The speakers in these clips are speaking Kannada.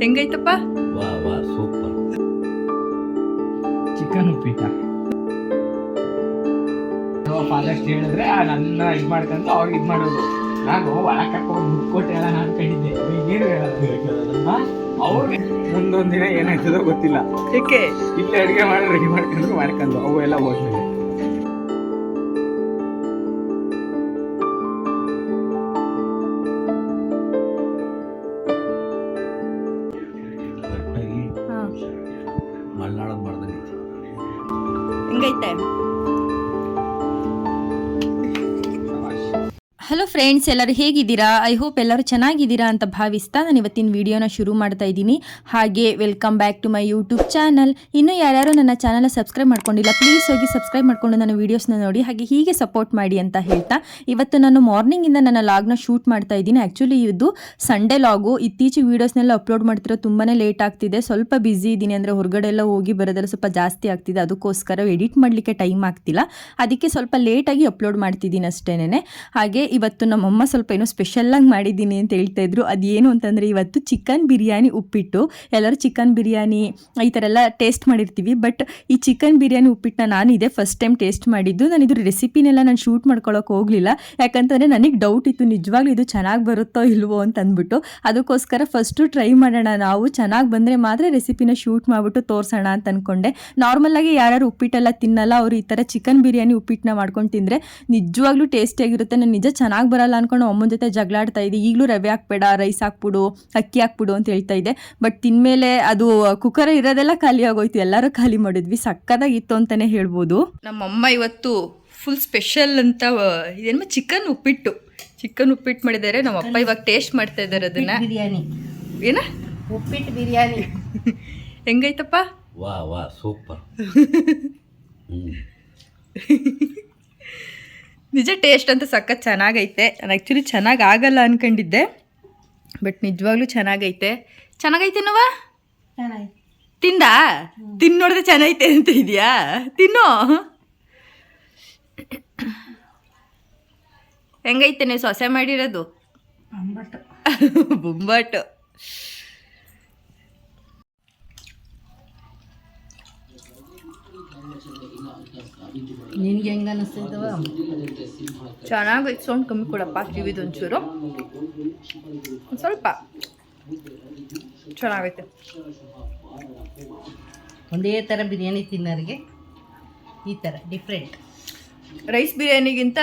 ಹೆಂಗೈತಪ್ಪ? ವಾ ವಾ ಸೂಪರ್. ಚಿಕನ್ ಉಪ್ಪಿಟ್ಟ ಫಾದರ್ಸ್ ಹೇಳಿದ್ರೆ ಆ ನನ್ನ ಇದು ಮಾಡ್ಕೊಂಡು ಅವ್ರಿಗೆ ಇದು ಮಾಡೋದು. ನಾನು ಒಳಕ್ಕೆ ಹಾಕೊಂಡು ಮುಟ್ಕೊಟ್ಟೆ ಎಲ್ಲ ನಾನು ಕಂಡಿದ್ದೆ ಏನು ಹೇಳೋದು? ಅವ್ರಿಗೆ ಮುಂದೊಂದು ದಿನ ಏನಾಯ್ತದೋ ಗೊತ್ತಿಲ್ಲ. ಏಕೆ ಇಲ್ಲಿ ಅಡುಗೆ ಮಾಡಿ ರೆಡಿ ಮಾಡ್ಕೊಂಡ್ರು ಮಾಡ್ಕೊಂಡು ಅವು ಎಲ್ಲ ಹೋದ್ಮೇಲೆ. ಫ್ರೆಂಡ್ಸ್ ಎಲ್ಲರೂ ಹೇಗಿದ್ದೀರಾ? ಐ ಹೋಪ್ ಎಲ್ಲರೂ ಚೆನ್ನಾಗಿದ್ದೀರಾ ಅಂತ ಭಾವಿಸ್ತಾ ನಾನು ಇವತ್ತಿನ ವಿಡಿಯೋನ ಶುರು ಮಾಡ್ತಾ ಇದ್ದೀನಿ. ಹಾಗೆ welcome back to my YouTube channel ಇನ್ನೂ ಯಾರ್ಯಾರು ನನ್ನ ಚಾನಲ್ ಸಬ್ಸ್ಕ್ರೈಬ್ ಮಾಡ್ಕೊಂಡಿಲ್ಲ ಪ್ಲೀಸ್ ಹೋಗಿ ಸಬ್ಸ್ಕ್ರೈಬ್ ಮಾಡ್ಕೊಂಡು ನನ್ನ ವೀಡಿಯೋಸ್ನ ನೋಡಿ, ಹಾಗೆ ಹೀಗೆ ಸಪೋರ್ಟ್ ಮಾಡಿ ಅಂತ ಹೇಳ್ತಾ, ಇವತ್ತು ನಾನು ಮಾರ್ನಿಂಗಿಂದ ನನ್ನ ಲಾಗ್ನ ಶೂಟ್ ಮಾಡ್ತಾ ಇದ್ದೀನಿ. ಆ್ಯಕ್ಚುಲಿ ಇದು ಸಂಡೇ ಲಾಗು ಇತ್ತೀಚೆಗೆ ವೀಡಿಯೋಸ್ನೆಲ್ಲ ಅಪ್ಲೋಡ್ ಮಾಡ್ತಿರೋ ತುಂಬಾ ಲೇಟ್ ಆಗ್ತಿದೆ. ಸ್ವಲ್ಪ ಬ್ಯುಸಿ ಇದ್ದೀನಿ ಅಂದರೆ ಹೊರಗಡೆ ಎಲ್ಲ ಹೋಗಿ ಬರೋದೆಲ್ಲ ಸ್ವಲ್ಪ ಜಾಸ್ತಿ ಆಗ್ತಿದೆ. ಅದಕ್ಕೋಸ್ಕರ ಎಡಿಟ್ ಮಾಡಲಿಕ್ಕೆ ಟೈಮ್ ಆಗ್ತಿಲ್ಲ. ಅದಕ್ಕೆ ಸ್ವಲ್ಪ ಲೇಟಾಗಿ ಅಪ್ಲೋಡ್ ಮಾಡ್ತಿದ್ದೀನಿ ಅಷ್ಟೇನೆ ಹಾಗೆ ಇವತ್ತು ನಮ್ಮಮ್ಮ ಸ್ವಲ್ಪ ಏನೋ ಸ್ಪೆಷಲ್ಲಾಗಿ ಮಾಡಿದ್ದೀನಿ ಅಂತ ಹೇಳ್ತಾ ಇದ್ರು. ಅದೇನು ಅಂತಂದರೆ ಇವತ್ತು ಚಿಕನ್ ಬಿರಿಯಾನಿ ಉಪ್ಪಿಟ್ಟು. ಎಲ್ಲರೂ ಚಿಕನ್ ಬಿರಿಯಾನಿ ಈ ಥರ ಎಲ್ಲ ಟೇಸ್ಟ್ ಮಾಡಿರ್ತೀವಿ. ಬಟ್ ಈ ಚಿಕನ್ ಬಿರಿಯಾನಿ ಉಪ್ಪಿಟ್ಟನ್ನ ನಾನು ಇದೆ ಫಸ್ಟ್ ಟೈಮ್ ಟೇಸ್ಟ್ ಮಾಡಿದ್ದು. ನಾನು ಇದ್ರ ರೆಸಿಪಿನೆಲ್ಲ ನಾನು ಶೂಟ್ ಮಾಡ್ಕೊಳ್ಳೋಕೆ ಹೋಗಲಿಲ್ಲ. ಯಾಕಂತಂದರೆ ನನಗೆ ಡೌಟ್ ಇತ್ತು, ನಿಜವಾಗ್ಲೂ ಇದು ಚೆನ್ನಾಗಿ ಬರುತ್ತೋ ಇಲ್ವೋ ಅಂತ ಅಂದ್ಬಿಟ್ಟು. ಅದಕ್ಕೋಸ್ಕರ ಫಸ್ಟು ಟ್ರೈ ಮಾಡೋಣ ನಾವು. ಚೆನ್ನಾಗಿ ಬಂದರೆ ಮಾತ್ರ ರೆಸಿಪಿನ ಶೂಟ್ ಮಾಡಿಬಿಟ್ಟು ತೋರಿಸೋಣ ಅಂತ ಅಂದ್ಕೊಂಡೆ ನಾರ್ಮಲಾಗಿ ಯಾರು ಉಪ್ಪಿಟ್ಟೆಲ್ಲ ತಿನ್ನಲ್ಲ, ಅವರು ಈ ಥರ ಚಿಕನ್ ಬಿರಿಯಾನಿ ಉಪ್ಪಿಟ್ಟನ್ನ ಮಾಡ್ಕೊಂಡು ತಿಂದರೆ ನಿಜವಾಗ್ಲೂ ಟೇಸ್ಟಿಯಾಗಿರುತ್ತೆ ನಾನು ನಿಜ ಚೆನ್ನಾಗಿ ಬರಲ್ಲ ಅನ್ಕೊಂಡು ಅಮ್ಮನ ಜೊತೆ ಜಗಳಾಡ್ತಾ ಇದ್ದೆ. ಈಗಲೂ ರವೆ ಹಾಕ್ಬೇಡ ರೈಸ್ ಹಾಕ್ಬಿಡು ಅಕ್ಕಿ ಹಾಕ್ಬಿಡು ಅಂತ ಹೇಳ್ತಾ ಇದ್ದೆ. ಬಟ್ ತಿನ್ಮೇಲೆ ಅದು ಕುಕ್ಕರ್ ಇರೋದೆಲ್ಲ ಖಾಲಿ ಆಗೋಯ್ತು. ಎಲ್ಲರೂ ಖಾಲಿ ಮಾಡಿದ್ವಿ. ಸಕ್ಕದಾಗಿತ್ತು ಅಂತಾನೆ ಹೇಳ್ಬೋದು. ನಮ್ಮಮ್ಮ ಇವತ್ತು ಫುಲ್ ಸ್ಪೆಷಲ್ ಅಂತ ಇದೇನು ಚಿಕನ್ ಉಪ್ಪಿಟ್ಟು. ಚಿಕನ್ ಉಪ್ಪಿಟ್ಟು ಮಾಡಿದ್ದಾರೆ. ನಮ್ಮ ಅಪ್ಪ ಇವಾಗ ಟೇಸ್ಟ್ ಮಾಡ್ತಾ ಇದ್ದಾರೆ ಅದನ್ನ. ಬಿರಿಯಾನಿ. ಏನ? ಉಪ್ಪಿಟ್ಟು ಬಿರಿಯಾನಿ. ಹೆಂಗೈತಪ್ಪ ವಾ ವಾ ಸೂಪರ್ ಹ್ಞೂ ನಿಜ ಟೇಸ್ಟ್ ಅಂತ ಸಖತ್ ಚೆನ್ನಾಗೈತೆ. ನಾನು ಆ್ಯಕ್ಚುಲಿ ಚೆನ್ನಾಗಿ ಆಗಲ್ಲ ಅನ್ಕೊಂಡಿದ್ದೆ. ಬಟ್ ನಿಜವಾಗ್ಲೂ ಚೆನ್ನಾಗೈತೆ. ಚೆನ್ನಾಗೈತೆನವ ಚೆನ್ನಾಗಿ ತಿಂದ? ತಿನ್ ನೋಡಿದ್ರೆ ಚೆನ್ನಾಗೈತೆ ಅಂತ ಇದೆಯಾ? ತಿನ್ನೋ? ಹೆಂಗೈತೆ ನೀವು ಸೊಸೆ ಮಾಡಿರೋದು? ಬೊಂಬಾಟು. ನಿನ್ಗೆ ಹೆಂಗೆ ಅನಿಸ್ತೈತವ? ಚೆನ್ನಾಗೈತೆ ಸೌಂಡ್ ಕಮ್ಮಿ ಕೊಡಪ್ಪ ಕಿವಿದು ಒಂಚೂರು. ಸ್ವಲ್ಪ. ಚೆನ್ನಾಗೈತೆ. ಒಂದೇ ಥರ ಬಿರಿಯಾನಿ ತಿನ್ನೋರಿಗೆ ಈ ಥರ ಡಿಫ್ರೆಂಟ್ ರೈಸ್ ಬಿರಿಯಾನಿಗಿಂತ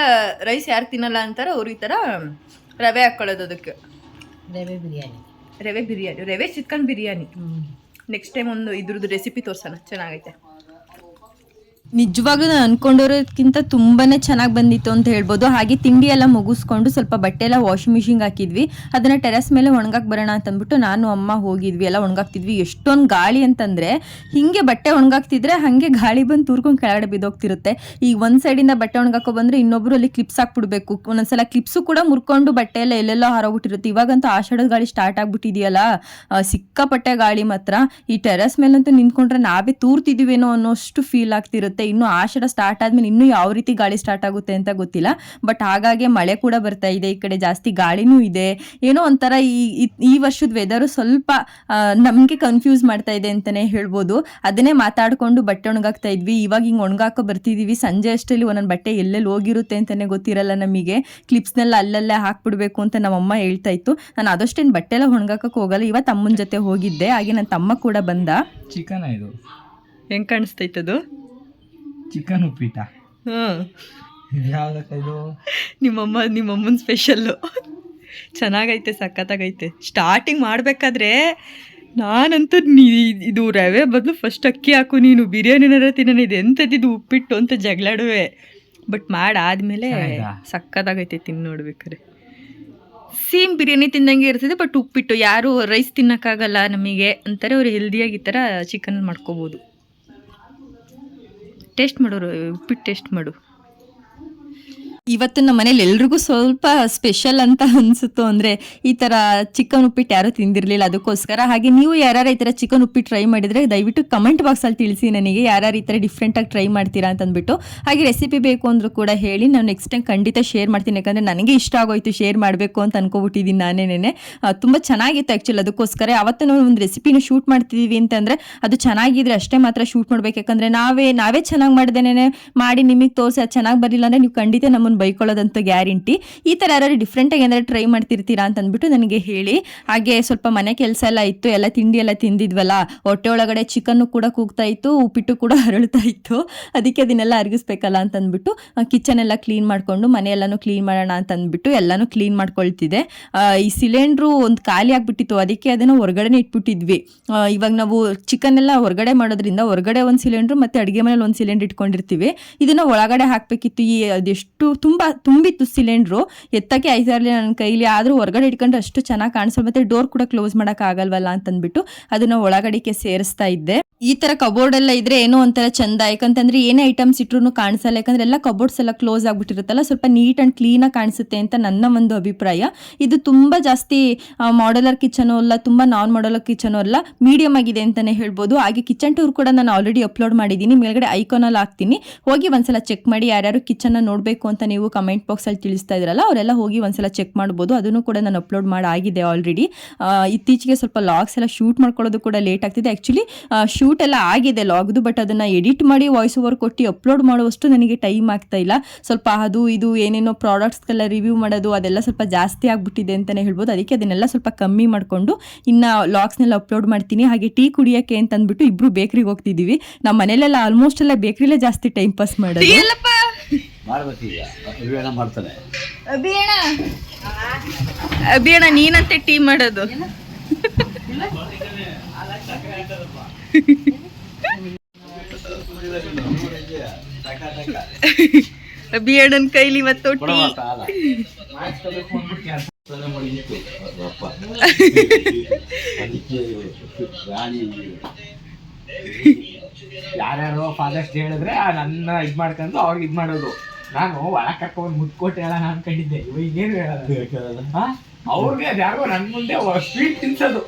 ರೈಸ್ ಯಾರು ತಿನ್ನಲ್ಲ ಅಂತಾರೋ ಅವ್ರು ಈ ಥರ ರವೆ ಹಾಕ್ಕೊಳ್ಳೋದು ಅದಕ್ಕೆ. ರವೆ ಬಿರಿಯಾನಿ. ರವೆ ಬಿರಿಯಾನಿ ರವೆ ಚಿಕನ್ ಬಿರಿಯಾನಿ. ನೆಕ್ಸ್ಟ್ ಟೈಮ್ ಒಂದು ಇದ್ರದ್ದು ರೆಸಿಪಿ ತೋರ್ಸೋಣ ಚೆನ್ನಾಗೈತೆ. ನಿಜವಾಗ್ಲೂ ನಾನು ಅನ್ಕೊಂಡಿರೋದಕ್ಕಿಂತ ತುಂಬಾನೇ ಚೆನ್ನಾಗಿ ಬಂದಿತ್ತು ಅಂತ ಹೇಳ್ಬೋದು. ಹಾಗೆ ತಿಂಡಿ ಎಲ್ಲ ಮುಗಿಸ್ಕೊಂಡು ಸ್ವಲ್ಪ ಬಟ್ಟೆ ಎಲ್ಲ ವಾಷಿಂಗ್ ಮಿಷಿನ್ ಹಾಕಿದ್ವಿ. ಅದನ್ನ ಟೆರೆಸ್ ಮೇಲೆ ಒಣಗಾಕ್ ಬರೋಣ ಅಂತ ಅಂದ್ಬಿಟ್ಟು ನಾನು, ಅಮ್ಮ ಹೋಗಿದ್ವಿ. ಎಲ್ಲ ಒಣಗಾಕ್ತಿದ್ವಿ. ಎಷ್ಟೊಂದು ಗಾಳಿ ಅಂತಂದ್ರೆ ಹಿಂಗೆ ಬಟ್ಟೆ ಒಣಗಾಕ್ತಿದ್ರೆ ಹಾಗೆ ಗಾಳಿ ಬಂದು ತೂರ್ಕೊಂಡು ಕೆಳಗಡೆ ಬಿದ್ದೋಗ್ತಿರುತ್ತೆ. ಈಗ ಒಂದು ಸೈಡಿಂದ ಬಟ್ಟೆ ಒಣಗಾಕೋ ಬಂದ್ರೆ ಇನ್ನೊಬ್ರು ಅಲ್ಲಿ ಕ್ಲಿಪ್ಸ್ ಹಾಕ್ಬಿಡ್ಬೇಕು. ಒಂದೊಂದ್ಸಲ ಕ್ಲಿಪ್ಸು ಕೂಡ ಮುರ್ಕೊಂಡು ಬಟ್ಟೆ ಎಲ್ಲ ಎಲ್ಲೆಲ್ಲೋ ಹಾರೋಗ್ಬಿಟ್ಟಿರುತ್ತೆ. ಇವಾಗಂತೂ ಆಷಾಢದ ಗಾಳಿ ಸ್ಟಾರ್ಟ್ ಆಗ್ಬಿಟ್ಟಿದೆಯಲ್ಲ? ಸಿಕ್ಕಾಪಟ್ಟೆ ಗಾಳಿ ಮಾತ್ರ. ಈ ಟೆರೆಸ್ ಮೇಲಂತೂ ನಿಂತ್ಕೊಂಡ್ರೆ ನಾವೇ ತೂರ್ತಿದೀವೇನೋ ಅನ್ನೋಷ್ಟು ಫೀಲ್ ಆಗ್ತಿರುತ್ತೆ. ಇನ್ನು ಆಷಾಢ ಸ್ಟಾರ್ಟ್ ಆದ್ಮೇಲೆ ಇನ್ನೂ ಯಾವ ರೀತಿ ಗಾಳಿ ಸ್ಟಾರ್ಟ್ ಆಗುತ್ತೆ ಅಂತ ಗೊತ್ತಿಲ್ಲ. ಬಟ್ ಹಾಗಾಗಿ ಮಳೆ ಕೂಡ ಬರ್ತಾ ಇದೆ ಈ ಕಡೆ ಜಾಸ್ತಿ ಗಾಳಿನೂ ಇದೆ. ಏನೋ ಒಂಥರ ಈ ಈ- ವರ್ಷದ ವೆದರು ಸ್ವಲ್ಪ ನಮಗೆ ಕನ್ಫ್ಯೂಸ್ ಮಾಡ್ತಾ ಇದೆ ಅಂತಲೇ ಹೇಳ್ಬೋದು. ಅದನ್ನೇ ಮಾತಾಡ್ಕೊಂಡು ಬಟ್ಟೆ ಒಣಗಾಕ್ತಾ ಇದ್ವಿ. ಇವಾಗ ಹಿಂಗೆ ಒಣಗಾಕೋ ಬರ್ತಿದೀವಿ. ಸಂಜೆ ಅಷ್ಟರಲ್ಲಿ ಒಂದೊಂದು ಬಟ್ಟೆ ಎಲ್ಲೆಲ್ಲಿ ಹೋಗಿರುತ್ತೆ ಅಂತಲೇ ಗೊತ್ತಿರಲ್ಲ ನಮಗೆ. ಕ್ಲಿಪ್ಸ್ನೆಲ್ಲ ಅಲ್ಲಲ್ಲೇ ಹಾಕ್ಬಿಡ್ಬೇಕು ಅಂತ ನಮ್ಮಮ್ಮ ಹೇಳ್ತಾ ಇತ್ತು. ನಾನು ಅದಷ್ಟೇನು ಬಟ್ಟೆ ಎಲ್ಲ ಒಣಗಾಕಕ್ಕೆ ಹೋಗಲ್ಲ. ಇವತ್ತು ಅಮ್ಮನ ಜೊತೆ ಹೋಗಿದ್ದೆ. ಹಾಗೆ ನನ್ನ ತಮ್ಮ ಕೂಡ ಬಂದ. ಚಿಕನ್ ಇದು? ಹೆಂಗೆ ಕಾಣಿಸ್ತೈತದು ಚಿಕನ್ ಉಪ್ಪಿಟ್ಟ. ಇದು ಯಾವ್ದಕ್ಕ ಇದು ನಿಮ್ಮಮ್ಮ ನಿಮ್ಮಮ್ಮನ ಸ್ಪೆಷಲ್ಲು ಚೆನ್ನಾಗೈತೆ ಸಖತ್ತಾಗೈತೆ. ಸ್ಟಾರ್ಟಿಂಗ್ ಮಾಡಬೇಕಾದ್ರೆ ನಾನಂತೂ ನೀ ಇದು ರವೆ ಬದಲು ಫಸ್ಟ್ ಅಕ್ಕಿ ಹಾಕು ನೀನು. ಬಿರಿಯಾನಿನಾರ ತಿನ್ನೋಣ ಇದು ಎಂಥದ್ದು ಉಪ್ಪಿಟ್ಟು ಅಂತ ಜಗಳಾಡುವೆ. ಬಟ್ ಮಾಡಾದ್ಮೇಲೆ ಸಖತ್ತಾಗೈತೆ ಸಕ್ಕತ್ತಾಗೈತೆ ತಿಂದು ನೋಡ್ಬೇಕಾರೆ ಸೇಮ್ ಬಿರಿಯಾನಿ ತಿಂದಂಗೆ ಇರ್ತದೆ ಬಟ್ ಉಪ್ಪಿಟ್ಟು ಯಾರು ರೈಸ್ ತಿನ್ನೋಕ್ಕಾಗಲ್ಲ ನಮಗೆ ಅಂತಾರೆ ಅವ್ರು ಹೆಲ್ದಿಯಾಗಿ ಈ ಥರ ಚಿಕನ್ ಮಾಡ್ಕೋಬೋದು. ಟೇಸ್ಟ್ ಮಾಡೋರು ಉಪ್ಪಿಟ್ಟು ಟೇಸ್ಟ್ ಮಾಡು. ಇವತ್ತು ನಮ್ಮ ಮನೇಲಿ ಎಲ್ರಿಗೂ ಸ್ವಲ್ಪ ಸ್ಪೆಷಲ್ ಅಂತ ಅನ್ಸುತ್ತೋ ಅಂದ್ರೆ ಈ ತರ ಚಿಕನ್ ಉಪ್ಪಿಟ್ಟು ಯಾರು ತಿಂದಿರಲಿಲ್ಲ. ಅದಕ್ಕೋಸ್ಕರ ಹಾಗೆ ನೀವು ಯಾರು ಈ ತರ ಚಿಕನ್ ಉಪ್ಪಿಟ್ಟು ಟ್ರೈ ಮಾಡಿದ್ರೆ ದಯವಿಟ್ಟು ಕಮೆಂಟ್ ಬಾಕ್ಸ್ ಅಲ್ಲಿ ತಿಳಿಸಿ ನನಗೆ ಯಾರು ಈ ತರ ಡಿಫ್ರೆಂಟಾಗಿ ಟ್ರೈ ಮಾಡ್ತೀರಾ ಅಂತ ಅಂದ್ಬಿಟ್ಟು ಹಾಗೆ ರೆಸಿಪಿ ಬೇಕು ಅಂದ್ರೂ ಕೂಡ ಹೇಳಿ, ನಾನು ನೆಕ್ಸ್ಟ್ ಟೈಮ್ ಖಂಡಿತ ಶೇರ್ ಮಾಡ್ತೀನಿ. ಯಾಕಂದ್ರೆ ನನಗೆ ಇಷ್ಟ ಆಗೋಯ್ತು ಶೇರ್ ಮಾಡಬೇಕು ಅಂತ ಅನ್ಕೋಬಿಟ್ಟಿದ್ದೀನಿ ನಾನೇ ನೆನೆ. ತುಂಬಾ ಚೆನ್ನಾಗಿತ್ತು ಆಕ್ಚುಲಿ ಅದಕ್ಕೋಸ್ಕರ ಅವತ್ತು ನಾವು ಒಂದು ರೆಸಿಪಿನ ಶೂಟ್ ಮಾಡ್ತಿದ್ದೀವಿ ಅಂತಂದರೆ ಅದು ಚೆನ್ನಾಗಿದ್ರೆ ಅಷ್ಟೇ ಮಾತ್ರ ಶೂಟ್ ಮಾಡ್ಬೇಕು. ಯಾಕಂದ್ರೆ ನಾವೇ ನಾವೇ ಚೆನ್ನಾಗಿ ಮಾಡ್ದೇನೆ ಮಾಡಿ ನಿಮಗೆ ತೋರಿಸಿ, ಅದು ಚೆನ್ನಾಗಿ ಬರಲಿಲ್ಲ ಅಂದ್ರೆ ನೀವು ಖಂಡಿತ ನಮ್ಮನ್ನು ಬೈಕೊಳ್ಳೋದಂತೂ ಗ್ಯಾರಂಟಿ. ಈ ಥರ ಯಾರು ಡಿಫ್ರೆಂಟಾಗಿ ಏನಾದ್ರು ಟ್ರೈ ಮಾಡ್ತಿರ್ತೀರಾ ಅಂತ ಅಂದ್ಬಿಟ್ಟು ನನಗೆ ಹೇಳಿ. ಹಾಗೆ ಸ್ವಲ್ಪ ಮನೆ ಕೆಲಸ ಎಲ್ಲ ಇತ್ತು, ಎಲ್ಲ ತಿಂಡಿ ಎಲ್ಲ ತಿಂದಿದ್ವಲ್ಲ, ಹೊಟ್ಟೆ ಒಳಗಡೆ ಚಿಕನ್ನು ಕೂಡ ಕೂಗ್ತಾ ಇತ್ತು, ಉಪ್ಪಿಟ್ಟು ಕೂಡ ಹರಳ್ತಾ ಇತ್ತು. ಅದಕ್ಕೆ ಅದನ್ನೆಲ್ಲ ಅರಗಿಸ್ಬೇಕಲ್ಲ ಅಂತ ಅಂದ್ಬಿಟ್ಟು ಕಿಚನ್ ಎಲ್ಲ ಕ್ಲೀನ್ ಮಾಡಿಕೊಂಡು ಮನೆಯೆಲ್ಲನೂ ಕ್ಲೀನ್ ಮಾಡೋಣ ಅಂತ ಅಂದ್ಬಿಟ್ಟು ಎಲ್ಲನೂ ಕ್ಲೀನ್ ಮಾಡ್ಕೊಳ್ತಿದ್ದೆ. ಈ ಸಿಲಿಂಡ್ರು ಒಂದು ಖಾಲಿ ಆಗಿಬಿಟ್ಟಿತ್ತು, ಅದಕ್ಕೆ ಅದನ್ನು ಹೊರಗಡೆನೇ ಇಟ್ಬಿಟ್ಟಿದ್ವಿ. ಇವಾಗ ನಾವು ಚಿಕನ್ ಎಲ್ಲ ಹೊರಗಡೆ ಮಾಡೋದ್ರಿಂದ ಹೊರಗಡೆ ಒಂದು ಸಿಲಿಂಡ್ರು ಮತ್ತು ಅಡುಗೆ ಮನೇಲಿ ಒಂದು ಸಿಲಿಂಡರ್ ಇಟ್ಕೊಂಡಿರ್ತೀವಿ. ಇದನ್ನ ಒಳಗಡೆ ಹಾಕಬೇಕಿತ್ತು, ಈ, ಅದೆಷ್ಟು ತುಂಬ ತುಂಬಿತ್ತು ಸಿಲಿಂಡ್ರು. ಎತ್ತಕ್ಕೆ ಐದಾರಲಿ ನನ್ನ ಕೈಲಿ ಆದರೂ ಹೊರಗಡೆ ಇಟ್ಕೊಂಡ್ರೆ ಅಷ್ಟು ಚೆನ್ನಾಗಿ ಕಾಣಿಸಲ್ಲ ಮತ್ತೆ ಡೋರ್ ಕೂಡ ಕ್ಲೋಸ್ ಮಾಡೋಕ್ಕಾಗಲ್ವಲ್ಲ ಅಂತಂದ್ಬಿಟ್ಟು ಅದನ್ನ ಒಳಗಡೆಗೆ ಸೇರಿಸ್ತಾ ಇದ್ದೆ. ಈ ತರ ಕಬೋರ್ಡ್ ಎಲ್ಲ ಇದ್ರೆ ಏನೋ ಒಂಥರ ಚಂದ. ಯಾಕಂತಂದ್ರೆ ಏನೇ ಐಟಮ್ಸ್ ಇಟ್ರು ಕಾಣಿಸಲ್ಲ. ಯಾಕಂದ್ರೆ ಎಲ್ಲ ಕಬೋರ್ಡ್ಸ್ ಎಲ್ಲ ಕ್ಲೋಸ್ ಆಗ್ಬಿಟ್ಟಿರುತ್ತಲ್ಲ. ಸ್ವಲ್ಪ ನೀಟ್ ಅಂಡ್ ಕ್ಲೀನ್ ಆಗಿ ಕಾಣಿಸುತ್ತೆ ಅಂತ ನನ್ನ ಒಂದು ಅಭಿಪ್ರಾಯ. ಇದು ತುಂಬಾ ಜಾಸ್ತಿ ಮಾಡಲರ್ ಕಿಚನು ಅಲ್ಲ, ತುಂಬಾ ನಾನ್ ಮಾಡಲರ್ ಕಿಚನು ಅಲ್ಲ ಮೀಡಿಯಂ ಆಗಿದೆ ಅಂತಾನೆ ಹೇಳ್ಬೋದು. ಹಾಗೆ ಕಿಚನ್ ಟೂರ್ ಕೂಡ ನಾನು ಆಲ್ರೆಡಿ ಅಪ್ಲೋಡ್ ಮಾಡಿದ್ದೀನಿ. ಮೇಲ್ಗಡೆ ಐಕಾನಲ್ಲಿ ಹಾಕ್ತೀನಿ. ಹೋಗಿ ಒಂದ್ಸಲ ಚೆಕ್ ಮಾಡಿ ಯಾರ್ಯಾರು ಕಿಚನ್ನ ನೋಡಬೇಕು ಅಂತ ನೀವು ಕಮೆಂಟ್ ಬಾಕ್ಸ್ ಅಲ್ಲಿ ತಿಳಿಸ್ತಾ ಇದ್ರಲ್ಲ, ಅವರೆಲ್ಲ ಹೋಗಿ ಒಂದ್ಸಲ ಚೆಕ್ ಮಾಡಬಹುದು ಅದನ್ನು ಕೂಡ ನಾನು ಅಪ್ಲೋಡ್ ಮಾಡಿ ಆಗಿದೆ ಆಲ್ರೆಡಿ ಇತ್ತೀಚೆಗೆ ಸ್ವಲ್ಪ ಲಾಗ್ಸ್ ಎಲ್ಲ ಶೂಟ್ ಮಾಡ್ಕೊಳ್ಳೋದು ಕೂಡ ಲೇಟ್ ಆಗ್ತಿದೆ. ಆಕ್ಚುಲಿ ಶೂಟ್ ಎಲ್ಲ ಆಗಿದೆ ಲಾಗ್ದು ಬಟ್ ಅದನ್ನು ಎಡಿಟ್ ಮಾಡಿ ವಾಯ್ಸ್ ಓವರ್ ಕೊಟ್ಟು ಅಪ್ಲೋಡ್ ಮಾಡುವಷ್ಟು ನನಗೆ ಟೈಮ್ ಆಗ್ತಾ ಇಲ್ಲ. ಸ್ವಲ್ಪ ಅದು ಇದು ಏನೇನೋ ಪ್ರಾಡಕ್ಟ್ಸ್ಗೆಲ್ಲ ರಿವ್ಯೂ ಮಾಡೋದು ಅದೆಲ್ಲ ಸ್ವಲ್ಪ ಜಾಸ್ತಿ ಆಗ್ಬಿಟ್ಟಿದೆ ಅಂತಲೇ ಹೇಳ್ಬೋದು. ಅದಕ್ಕೆ ಅದನ್ನೆಲ್ಲ ಸ್ವಲ್ಪ ಕಮ್ಮಿ ಮಾಡಿಕೊಂಡು ಇನ್ನು ಲಾಗ್ಸ್ನೆಲ್ಲ ಅಪ್ಲೋಡ್ ಮಾಡ್ತೀನಿ. ಹಾಗೆ ಟೀ ಕುಡಿಯೋಕ್ಕೆ ಅಂತ ಅಂದ್ಬಿಟ್ಟು ಇಬ್ಬರು ಬೇಕ್ರಿಗೆ ಹೋಗ್ತಿದ್ದೀವಿ ನಮ್ಮ ಮನೇಲೆಲ್ಲ ಆಲ್ಮೋಸ್ಟ್ ಎಲ್ಲ ಬೇಕ್ರಿಲೇ ಜಾಸ್ತಿ ಟೈಮ್ ಪಾಸ್ ಮಾಡೋದು. ಅಭಿಯಣ ನೀನಂತೆ ಟೀ ಮಾಡೋದು ಅಭಿಯಣ್ಣನ ಕೈಲಿ ಇವತ್ತು ಟೀ ಕೊಡವ ಸಾಲ ಮಾಡಿಸ್ಕೋಬೇಕು ಅಂದ್ಬಿಟ್ಟು ಯಾರು ಸ್ನಾನ ಮಾಡಿತ್ತು ಅವ್ರ ಕೈಲಿ ಇವತ್ತು ಟೀ ಯಾರ್ಯಾರೋ ಫಾದರ್ಸ್ ಡೇ ಹೇಳಿದ್ರೆ ಆ ನನ್ನ ಇದ್ ಮಾಡ್ಕೊಂಡು ಅವ್ರಿಗೆ ಇದ್ ಮಾಡೋದು. ನಾನು ಒಳ ಕರ್ಕೊಂಡು ಮುಟ್ಕೊಟ್ಟು ಹೇಳೋಣ ಅನ್ಕೊಂಡಿದ್ದೆ ಇವ ಇನ್ನೇನು ಹೇಳೋದು ಹಾ? ಅವ್ರಿಗೆ ಅದ್ಯಾರೋ ನನ್ ಮುಂದೆ ಸ್ವೀಟ್ ತಿನ್ಸೋದು.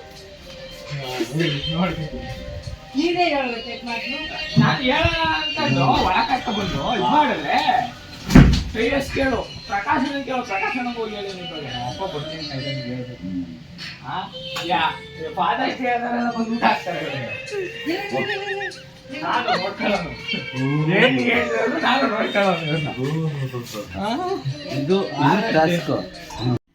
ನಾನು ಹೇಳೋಣ ಅನ್ಕೊಂಡು ಒಳಕಟ್ಟ ಬಂದು ಇದು ಮಾಡಿದ್ರೆ ಶ್ರೇಯಸ್ ಕೇಳು ಪ್ರಕಾಶನ ಕೇಳು ಪ್ರಕಾಶನ ಹೋಗಿ ಹೇಳಿ ನಿಮಗೆ ಅಪ್ಪ ಬರ್ತೀನಿ ಹೇಳ್ದೆ. ಫಾದರ್ ಡೇ ಆದ್ರೆ ಬಂದು ಊಟ ಆಗ್ತಾರೆ ನಾನು ಏನ್ ಹೇಳಿದ್ರು. ಇದು ಟಾಸ್ಕ್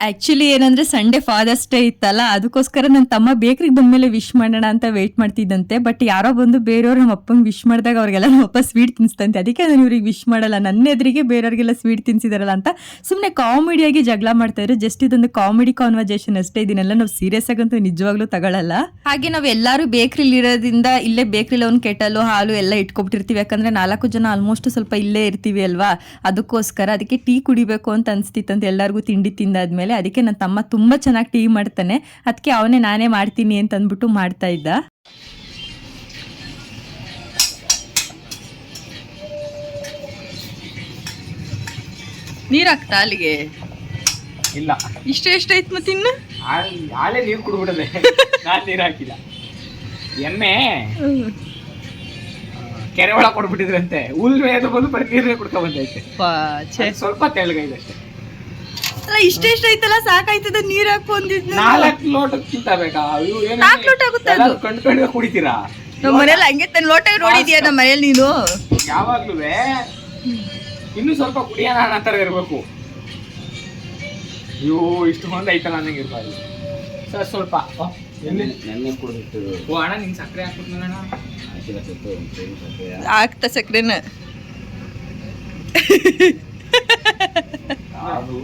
ಆಕ್ಚುಲಿ ಏನಂದ್ರೆ ಸಂಡೇ ಫಾದರ್ಸ್ ಡೇ ಇತ್ತಲ್ಲ, ಅದಕ್ಕೋಸ್ಕರ ನನ್ನ ತಮ್ಮ ಬೇಕ್ರಿಗೆ ಬಂದ್ಮೇಲೆ ವಿಶ್ ಮಾಡೋಣ ಅಂತ ವೇಟ್ ಮಾಡ್ತಿದ್ದಂತೆ. ಬಟ್ ಯಾರೋ ಬಂದು ಬೇರೆಯವ್ರು ನಮ್ಮ ಅಪ್ಪಂಗೆ ವಿಶ್ ಮಾಡಿದಾಗ ಅವ್ರಿಗೆಲ್ಲ ನಮ್ಮ ಅಪ್ಪ ಸ್ವೀಟ್ ತಿನ್ಸ್ತಂತೆ ಅದಕ್ಕೆ ನಾನು ಇವ್ರಿಗೆ ವಿಶ್ ಮಾಡಲ್ಲ. ನನ್ನ ಎದುರಿಗೆ ಬೇರೆಯವ್ರಿಗೆಲ್ಲ ಸ್ವೀಟ್ ತಿನ್ಸಿದಾರಲ್ಲ ಅಂತ ಸುಮ್ಮನೆ ಕಾಮಿಡಿಯಾಗಿ ಜಗಳ ಮಾಡ್ತಾ ಇದ್ರು ಜಸ್ಟ್ ಇದೊಂದು ಕಾಮಿಡಿ ಕಾನ್ವರ್ಜೇಷನ್ ಅಷ್ಟೇ. ಇದನ್ನೆಲ್ಲ ನಾವು ಸೀರಿಯಸ್ ಆಗಂತೂ ನಿಜವಾಗ್ಲೂ ತಗೊಳ್ಳಲ್ಲ ಹಾಗೆ ನಾವು ಎಲ್ಲರೂ ಬೇಕ್ರಿಲಿ ಇರೋದ್ರಿಂದ ಇಲ್ಲೇ ಬೇಕ್ರಿಲಿ ಒಂದು ಕೆಟಲು, ಹಾಲು ಎಲ್ಲ ಇಟ್ಕೊಬಿಟ್ಟಿರ್ತೀವಿ. ಯಾಕಂದ್ರೆ ನಾಲ್ಕು ಜನ ಆಲ್ಮೋಸ್ಟ್ ಸ್ವಲ್ಪ ಇಲ್ಲೇ ಇರ್ತೀವಿ ಅಲ್ವಾ? ಅದಕ್ಕೋಸ್ಕರ ಅದಕ್ಕೆ ಟೀ ಕುಡಿಬೇಕು ಅಂತ ಅನ್ಸ್ತಿತ್ತಂತೆ. ಎಲ್ಲರಿಗೂ ತಿಂಡಿ ತಿಂದಾದ್ಮೇಲೆ. ಅದಕ್ಕೆ ನನ್ನ ತಮ್ಮ ತುಂಬಾ ಚೆನ್ನಾಗಿ ಟೀ ಮಾಡ್ತಾನೆ. ಅದಕ್ಕೆ ಅವನೇ ನಾನೇ ಮಾಡ್ತೀನಿ ಅಂತ ಅಂದ್ಬಿಟ್ಟು ಮಾಡ್ತಾ ಇದ್ದ. ನೀರ್ ಹಾಕ್ತಾ ಅಲ್ಲಿಗೆ? ಇಲ್ಲ. ಇಷ್ಟ ಎಷ್ಟಾಯ್ತು ಮತ್ತೆ ಇನ್ನು? ಹಾಲ್- ನೀರು ಕುಡ್ಬಿಡದೆ. ನಾನು ನೀರು ಹಾಕಿಲ್ಲ. ಎಮ್ಮೆ ಕೆರೆ ಒಳಗೆ ಕೊಡ್ಬಿಟ್ಟಿದ್ರಂತೆ ಹುಲ್ ಬಂದು ಬರೀ ನೀರೇ ಕುಡ್ಕೊಂಡ್ ಬಂದೈತೆ. ಸ್ವಲ್ಪ ತೆಳ್ಳಗೈದಷ್ಟೇ ಅಲ್ಲ ಇಷ್ಟ ಐತಲ್ಲ ಸಾಕಾಯ್ತದ ನೀರ್ ಹಾಕು ಅಂದಿದ್ನ ನಾಲ್ಕು ಲೋಟಕ್ಕಿಂತ ಬೇಕಾ? ಇವು ಏನು ನಾಲ್ಕು ಲೋಟ ಆಗುತ್ತೆ ಅದು. ಕುಡಿತೀರಾ? ನಮ್ಮ ಮನೇಲಿ ಹಂಗೆ ತನ್ನ ಲೋಟ ನೋಡಿದ್ಯಾ ನಮ್ಮ ಮನೇಲಿ ನೀನು? ಯಾವಾಗ್ಲೂ ಇನ್ನೂ ಸ್ವಲ್ಪ ಕುಡಿಯೋಣ ಅನ್ನೋ ಇರಬೇಕು. ಅಯ್ಯೋ ಇಷ್ಟು ಮಂದ ಐತಲ್ಲ ಅನ್ನಂಗೆ ಇರ್ಬಾರ್ದು. ಸರ್ ಸ್ವಲ್ಪ. ಓ, ನೆನ್ನೆ ಅಣ್ಣ ನಿನ್ ಸಕ್ಕರೆ ಹಾಕ್ಬಿಟ್ನಣ್ಣ ಸಕ್ರೆನ ಅದು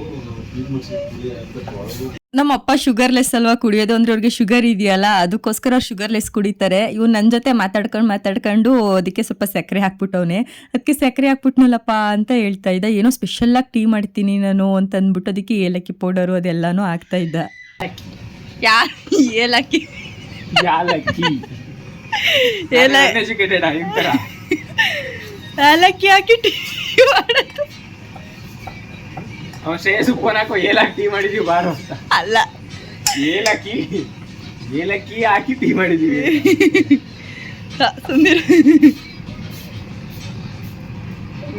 ನಮ್ಮ ಅಪ್ಪ ಶುಗರ್ಲೆಸ್ ಅಲ್ವಾ ಕುಡಿಯೋದು? ಅಂದ್ರೆ ಅವ್ರಿಗೆ ಶುಗರ್ ಇದೆಯಲ್ಲ ಅದಕ್ಕೋಸ್ಕರ ಅವ್ರು ಶುಗರ್ಲೆಸ್ ಕುಡಿತಾರೆ. ಇವ್ ನನ್ನ ಜೊತೆ ಮಾತಾಡ್ಕೊಂಡು ಮಾತಾಡ್ಕೊಂಡು ಅದಕ್ಕೆ ಸ್ವಲ್ಪ ಸಕ್ಕರೆ ಹಾಕ್ಬಿಟ್ಟವನೆ. ಅದಕ್ಕೆ ಸಕ್ಕರೆ ಹಾಕ್ಬಿಟ್ನಲ್ಲಪ್ಪ ಅಂತ ಹೇಳ್ತಾ ಇದ್ದ. ಏನೋ ಸ್ಪೆಷಲಾಗಿ ಟೀ ಮಾಡ್ತೀನಿ ನಾನು ಅಂತ ಅಂದ್ಬಿಟ್ಟು ಅದಕ್ಕೆ ಏಲಕ್ಕಿ ಪೌಡರು ಅದೆಲ್ಲಾನು ಹಾಕ್ತಾ ಇದ್ದ. ಯಾರು ಏಲಕ್ಕಿ? ಏಲಕ್ಕಿ ಹಾಕಿ ಟೀ ಮಾಡೋದು. ಅವ್ನು ಶ್ರೇಯಸ್ ಉಪ್ಪನ್ ಹಾಕೋ ಏಲಕ್ಕಿ ಟೀ ಮಾಡಿದೀವಿ ಬಾರು ಅಂತ. ಅಲ್ಲ. ಏಲಕ್ಕಿ ಏಲಕ್ಕಿ ಹಾಕಿ ಟೀ ಮಾಡಿದೀವಿ. ಸುಂದಿರ.